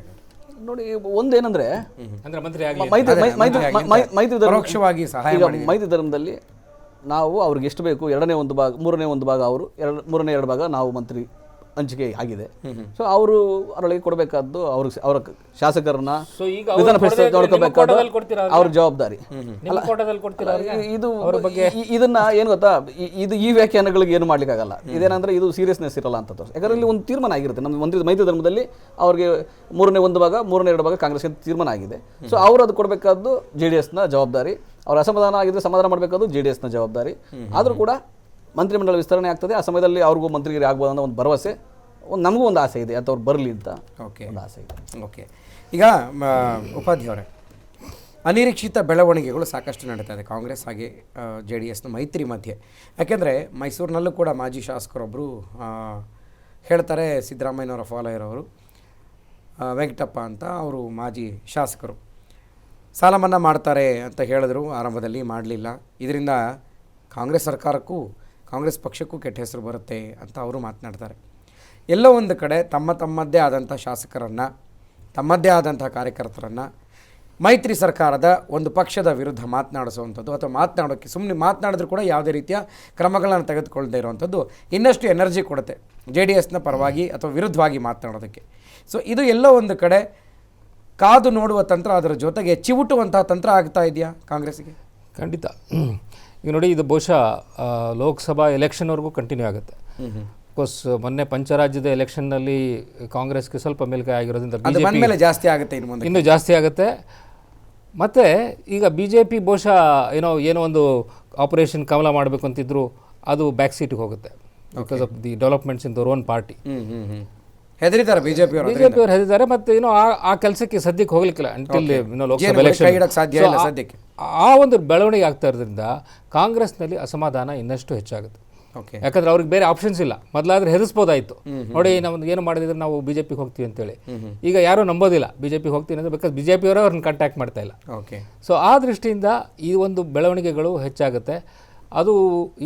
ನೋಡಿ ಒಂದೇನಂದ್ರೆ ಮಂತ್ರಿ ಪರೋಕ್ಷವಾಗಿ. ಮೈತ್ರಿ ಧರ್ಮದಲ್ಲಿ ನಾವು ಅವ್ರಿಗೆ ಎಷ್ಟು ಬೇಕು ಎರಡನೇ ಒಂದು ಭಾಗ ಮೂರನೇ ಒಂದು ಭಾಗ ಅವರು ಎರಡು ಮೂರನೇ ಎರಡು ಭಾಗ ನಾವು ಮಂತ್ರಿ ಹಂಚಿಕೆ ಆಗಿದೆ. ಸೊ ಅವರು ಅದರೊಳಗೆ ಕೊಡಬೇಕಾದ್ದು ಅವ್ರ ಅವರ ಶಾಸಕರನ್ನ So ಈಗ ಅವ್ರು ವಿಧಾನ ಪರಿಷತ್ ನೋಡ್ಕೋಬೇಕಾದ್ದು ಕೋಟಾದಲ್ಲಿ ಕೊಡ್ತೀರಾ? ಅವ್ರ ಜವಾಬ್ದಾರಿ. ನಿಮ್ಮ ಕೋಟದಲ್ಲಿ ಕೊಡ್ತೀರಾ ಅವ್ರಿಗೆ? ಈ- ಇದು ಈ- ಇದನ್ನ ಏನು ಗೊತ್ತಾ? ಈ- ಇದು ಈ ವ್ಯಾಖ್ಯಾನಗಳಿಗೆ ಏನು ಮಾಡ್ಲಿಕ್ಕಾಗಲ್ಲ. ಇದೇನಂದ್ರೆ ಇದು ಸೀರಿಯಸ್ನೆಸ್ ಇರಲ್ಲ ಅಂತ ತೋರಿಸ್. ಯಾಕಂದ್ರೆ ಇಲ್ಲಿ ಒಂದು ತೀರ್ಮಾನ ಆಗಿರುತ್ತೆ. ನಮ್ಮ ಮಂತ್ರಿ ಮೈತ್ರಿ ಧರ್ಮದಲ್ಲಿ ಅವ್ರಿಗೆ ಮೂರನೇ ಒಂದು ಭಾಗ ಮೂರನೇ ಎರಡು ಭಾಗ ಕಾಂಗ್ರೆಸ್ಗೆ ತೀರ್ಮಾನ ಆಗಿದೆ. ಸೊ ಅವರು ಅದು ಕೊಡಬೇಕಾದ್ದು ಜೆ ಡಿ ಎಸ್ನ ಜವಾಬ್ದಾರಿ. ಅವ್ರ ಅಸಮಾಧಾನ ಆಗಿದ್ರೆ ಸಮಾಧಾನ ಮಾಡಬೇಕಾದ್ದು ಜೆ ಡಿ ಎಸ್ನ ಜವಾಬ್ದಾರಿ. ಆದರೂ ಕೂಡ ಮಂತ್ರಿಮಂಡಲ ವಿಸ್ತರಣೆ ಆಗ್ತದೆ. ಆ ಸಮಯದಲ್ಲಿ ಅವ್ರಿಗೂ ಮಂತ್ರಿಗಿರಿ ಆಗ್ಬೋದು ಅಂತ ಒಂದು ಭರವಸೆ ಒಂದು ನಮಗೂ ಒಂದು ಆಸೆ ಇದೆ. ಅಥವಾ ಅವ್ರು ಬರಲಿ ಅಂತ ಓಕೆ. ಒಂದು ಆಸೆ ಇದೆ. ಓಕೆ. ಈಗ ಮ, ಉಪಾಧ್ಯ ಅವರೇ ಅನಿರೀಕ್ಷಿತ ಬೆಳವಣಿಗೆಗಳು ಸಾಕಷ್ಟು ನಡೀತಾ ಇದೆ ಕಾಂಗ್ರೆಸ್ ಹಾಗೆ ಜೆ ಡಿ ಎಸ್ನ ಮೈತ್ರಿ ಮಧ್ಯೆ. ಯಾಕೆಂದರೆ ಮೈಸೂರಿನಲ್ಲೂ ಕೂಡ ಮಾಜಿ ಶಾಸಕರೊಬ್ಬರು ಹೇಳ್ತಾರೆ ಸಿದ್ದರಾಮಯ್ಯನವರ ಫಾಲೋಯರ್ ಅವರು ವೆಂಕಟಪ್ಪ ಅಂತ ಅವರು ಮಾಜಿ ಶಾಸಕರು. ಸಾಲ ಮನ್ನಾ ಮಾಡ್ತಾರೆ ಅಂತ ಹೇಳಿದ್ರು ಆರಂಭದಲ್ಲಿ ಮಾಡಲಿಲ್ಲ. ಇದರಿಂದ ಕಾಂಗ್ರೆಸ್ ಸರ್ಕಾರಕ್ಕೂ ಕಾಂಗ್ರೆಸ್ ಪಕ್ಷಕ್ಕೂ ಕೆಟ್ಟ ಹೆಸರು ಬರುತ್ತೆ ಅಂತ ಅವರು ಮಾತನಾಡ್ತಾರೆ. ಎಲ್ಲೋ ಒಂದು ಕಡೆ ತಮ್ಮ ತಮ್ಮದ್ದೇ ಆದಂಥ ಶಾಸಕರನ್ನು ತಮ್ಮದೇ ಆದಂಥ ಕಾರ್ಯಕರ್ತರನ್ನು ಮೈತ್ರಿ ಸರ್ಕಾರದ ಒಂದು ಪಕ್ಷದ ವಿರುದ್ಧ ಮಾತನಾಡಿಸುವಂಥದ್ದು ಅಥವಾ ಮಾತನಾಡೋಕ್ಕೆ ಸುಮ್ಮನೆ ಮಾತನಾಡಿದ್ರು ಕೂಡ ಯಾವುದೇ ರೀತಿಯ ಕ್ರಮಗಳನ್ನು ತೆಗೆದುಕೊಳ್ಳದೇ ಇರುವಂಥದ್ದು ಇನ್ನಷ್ಟು ಎನರ್ಜಿ ಕೊಡುತ್ತೆ ಜೆ ಡಿ ಎಸ್ನ ಪರವಾಗಿ ಅಥವಾ ವಿರುದ್ಧವಾಗಿ ಮಾತನಾಡೋದಕ್ಕೆ. ಸೊ ಇದು ಎಲ್ಲೋ ಒಂದು ಕಡೆ ಕಾದು ನೋಡುವ ತಂತ್ರ ಅದರ ಜೊತೆಗೆ ಚಿವುಟುವಂತಹ ತಂತ್ರ ಆಗ್ತಾ ಇದೆಯಾ ಕಾಂಗ್ರೆಸ್ಗೆ? ಖಂಡಿತ. ಈಗ ನೋಡಿ ಇದು ಬಹುಶಃ ಲೋಕಸಭಾ ಎಲೆಕ್ಷನ್ವರೆಗೂ ಕಂಟಿನ್ಯೂ ಆಗುತ್ತೆ. ಕೋರ್ಸ್ ಮೊನ್ನೆ ಪಂಚರಾಜ್ಯದ ಎಲೆಕ್ಷನ್ನಲ್ಲಿ ಕಾಂಗ್ರೆಸ್ಗೆ ಸ್ವಲ್ಪ ಮೇಲ್ಕೈ ಆಗಿರೋದ್ರಿಂದ ಜಾಸ್ತಿ ಆಗುತ್ತೆ ಇನ್ನು ಇನ್ನೂ ಜಾಸ್ತಿ ಆಗುತ್ತೆ. ಮತ್ತು ಈಗ ಬಿ ಜೆ ಪಿ ಬಹುಶಃ ಏನೋ ಏನೋ ಒಂದು ಆಪರೇಷನ್ ಕಮಲ ಮಾಡಬೇಕು ಅಂತಿದ್ರು ಅದು ಬ್ಯಾಕ್ ಸೀಟಿಗೆ ಹೋಗುತ್ತೆ. Because of the developments in their own party ಹೆದರಿದ್ದಾರೆ BJP ಅವರು ಬಿಜೆಪಿ ಅವರು ಹೆದಿದ್ದಾರೆ ಮತ್ತು ಏನೋ ಆ ಆ ಕೆಲಸಕ್ಕೆ ಸದ್ಯಕ್ಕೆ ಹೋಗ್ಲಿಕ್ಕಿಲ್ಲ ಅಂಟಿಲ್ ಲೋಕಸಭಾ ಎಲೆಕ್ಷನ್ ಸಾಧ್ಯ ಇಲ್ಲ ಸದ್ಯಕ್ಕೆ. ಆ ಒಂದು ಬೆಳವಣಿಗೆ ಆಗ್ತಾ ಇರೋದ್ರಿಂದ ಕಾಂಗ್ರೆಸ್ನಲ್ಲಿ ಅಸಮಾಧಾನ ಇನ್ನಷ್ಟು ಹೆಚ್ಚಾಗುತ್ತೆ. ಯಾಕಂದ್ರೆ ಅವ್ರಿಗೆ ಬೇರೆ ಆಪ್ಷನ್ಸ್ ಇಲ್ಲ. ಮೊದಲಾದ್ರೆ ಹೆದರ್ಸ್ಬೋದಾಯ್ತು. ನೋಡಿ ನಾವು ಏನು ಮಾಡಿದ್ರೆ ನಾವು ಬಿಜೆಪಿಗೆ ಹೋಗ್ತೀವಿ ಅಂತೇಳಿ. ಈಗ ಯಾರೂ ನಂಬೋದಿಲ್ಲ ಬಿಜೆಪಿಗೆ ಹೋಗ್ತೀನಿ ಅಂದ್ರೆ ಬಿಕಾಸ್ ಬಿಜೆಪಿ ಅವರೇ ಅವ್ರನ್ನ ಕಾಂಟ್ಯಾಕ್ಟ್ ಮಾಡ್ತಾ ಇಲ್ಲ. ಓಕೆ ಸೊ ಆ ದೃಷ್ಟಿಯಿಂದ ಈ ಒಂದು ಬೆಳವಣಿಗೆಗಳು ಹೆಚ್ಚಾಗುತ್ತೆ. ಅದು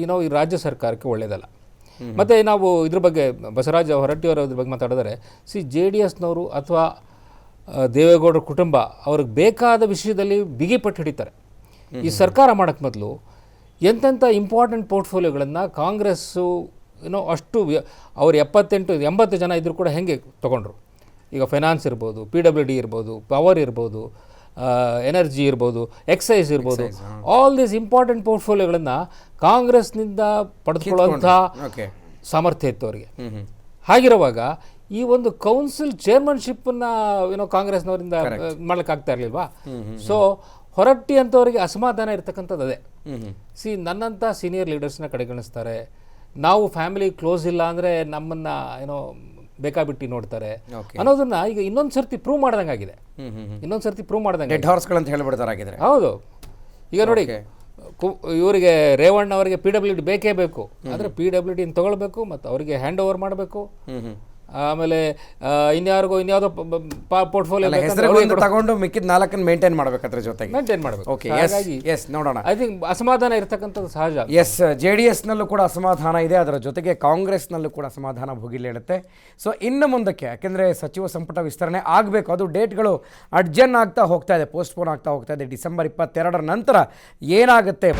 ಏನೋ ಈ ರಾಜ್ಯ ಸರ್ಕಾರಕ್ಕೆ ಒಳ್ಳೆಯದಲ್ಲ ಮತ್ತು ನಾವು ಇದ್ರ ಬಗ್ಗೆ ಬಸವರಾಜ ಹೊರಟ್ಟಿಯವರು ಬಗ್ಗೆ ಮಾತಾಡಿದರೆ, ಸಿ ಜೆ ಡಿ ಎಸ್ನವರು ಅಥವಾ ದೇವೇಗೌಡರ ಕುಟುಂಬ ಅವ್ರಿಗೆ ಬೇಕಾದ ವಿಷಯದಲ್ಲಿ ಬಿಗಿಪಟ್ಟು ಹಿಡಿತಾರೆ. ಈ ಸರ್ಕಾರ ಮಾಡೋಕ್ಕೆ ಮೊದಲು ಎಂತೆಂಥ ಇಂಪಾರ್ಟೆಂಟ್ ಪೋರ್ಟ್ಫೋಲಿಯೋಗಳನ್ನು ಕಾಂಗ್ರೆಸ್ಸು ಏನೋ ಅಷ್ಟು ಅವ್ರು ಎಪ್ಪತ್ತೆಂಟು, ಎಂಬತ್ತು ಜನ ಇದ್ರು ಕೂಡ ಹೆಂಗೆ ತೊಗೊಂಡ್ರು. ಈಗ ಫೈನಾನ್ಸ್ ಇರ್ಬೋದು, ಪಿ ಡಬ್ಲ್ಯೂ ಡಿ ಇರ್ಬೋದು, ಪವರ್ ಇರ್ಬೋದು ಎನರ್ಜಿ ಇರ್ಬೋದು ಎಕ್ಸೈಸ್ ಇರ್ಬೋದು ಆಲ್ ದೀಸ್ ಇಂಪಾರ್ಟೆಂಟ್ ಪೋರ್ಟ್ಫೋಲಿಯೋಗಳನ್ನು ಕಾಂಗ್ರೆಸ್ನಿಂದ ಪಡೆದುಕೊಳ್ಳುವಂಥ ಸಾಮರ್ಥ್ಯ ಇತ್ತು ಅವರಿಗೆ. ಹಾಗಿರುವಾಗ ಈ ಒಂದು ಕೌನ್ಸಿಲ್ ಚೇರ್ಮನ್ಶಿಪ್ಪನ್ನು ಏನೋ ಕಾಂಗ್ರೆಸ್ನವರಿಂದ ಮಾಡ್ಲಿಕ್ಕಾಗ್ತಾ ಇರಲಿಲ್ವಾ? ಸೊ ಹೊರಟ್ಟಿ ಅಂತವರಿಗೆ ಅಸಮಾಧಾನ ಇರ್ತಕ್ಕಂಥದ್ದು ಅದೇ. ಸಿ ನನ್ನಂಥ ಸೀನಿಯರ್ ಲೀಡರ್ಸ್ನ ಕಡೆಗಣಿಸ್ತಾರೆ. ನಾವು ಫ್ಯಾಮಿಲಿ ಕ್ಲೋಸ್ ಇಲ್ಲ ಅಂದರೆ ನಮ್ಮನ್ನು ಏನೋ ಬೇಕಾಬಿಟ್ಟಿ ನೋಡ್ತಾರೆ. ಅನ್ನೋದನ್ನ ಈಗ ಇನ್ನೊಂದು ಸರ್ತಿ ಪ್ರೂವ್ ಮಾಡ್ದಂಗಾಗಿದೆ. ಇನ್ನೊಂದು ಸರ್ತಿ ಪ್ರೂವ್ ಮಾಡ್ದಂಗೆ ಡೆಡ್ ಅಂತ ಹೇಳ್ಬಿಡ್ತಾರೆ ಹೌದು. ಈಗ ನೋಡಿ ಕು ಇವರಿಗೆ ರೇವಣ್ಣ ಅವರಿಗೆ ಪಿ ಡಬ್ಲ್ಯೂ ಡಿ ಬೇಕೇ ಬೇಕು. ಅಂದ್ರೆ ಪಿ ಡಬ್ಲ್ಯೂ ಡಿ ತಗೊಳ್ಬೇಕು ಮತ್ತು ಅವರಿಗೆ ಹ್ಯಾಂಡ್ ಓವರ್ ಮಾಡಬೇಕು ಆಮೇಲೆ ಇನ್ಯಾರಿಗೂ ಇನ್ಯಾವುದೋ ಪೋರ್ಟ್ಫೋಲಿಯೋ ತಗೊಂಡು ಮಿಕ್ಕಿದ ನಾಲ್ಕನ್ನು ಮೇಂಟೈನ್ ಮಾಡ್ಬೇಕಾದ್ರೆ ಜೊತೆಗೆ. ಮೇಂಟೈನ್ ಮಾಡಬೇಕು. ಓಕೆ ಎಸ್ ಎಸ್ ನೋಡೋಣ. ಐ ಥಿಂಕ್ ಅಸಮಾಧಾನ ಇರತಕ್ಕಂಥದ್ದು ಸಹಜ. ಎಸ್ ಜೆ ಡಿ ಎಸ್ನಲ್ಲೂ ಕೂಡ ಅಸಮಾಧಾನ ಇದೆ ಅದರ ಜೊತೆಗೆ ಕಾಂಗ್ರೆಸ್ನಲ್ಲೂ ಕೂಡ ಅಸಮಾಧಾನ ಭುಗಿಲೇಳುತ್ತೆ ಸೊ ಇನ್ನು ಮುಂದಕ್ಕೆ ಯಾಕೆಂದರೆ ಸಚಿವ ಸಂಪುಟ ವಿಸ್ತರಣೆ ಆಗಬೇಕು. ಅದು ಡೇಟ್ಗಳು ಅಡ್ಜನ್ ಆಗ್ತಾ ಹೋಗ್ತಾ ಇದೆ ಪೋಸ್ಟ್ಪೋನ್ ಆಗ್ತಾ ಹೋಗ್ತಾ ಇದೆ. ಡಿಸೆಂಬರ್ ಇಪ್ಪತ್ತೆರಡರ ನಂತರ ಏನಾಗುತ್ತೆ?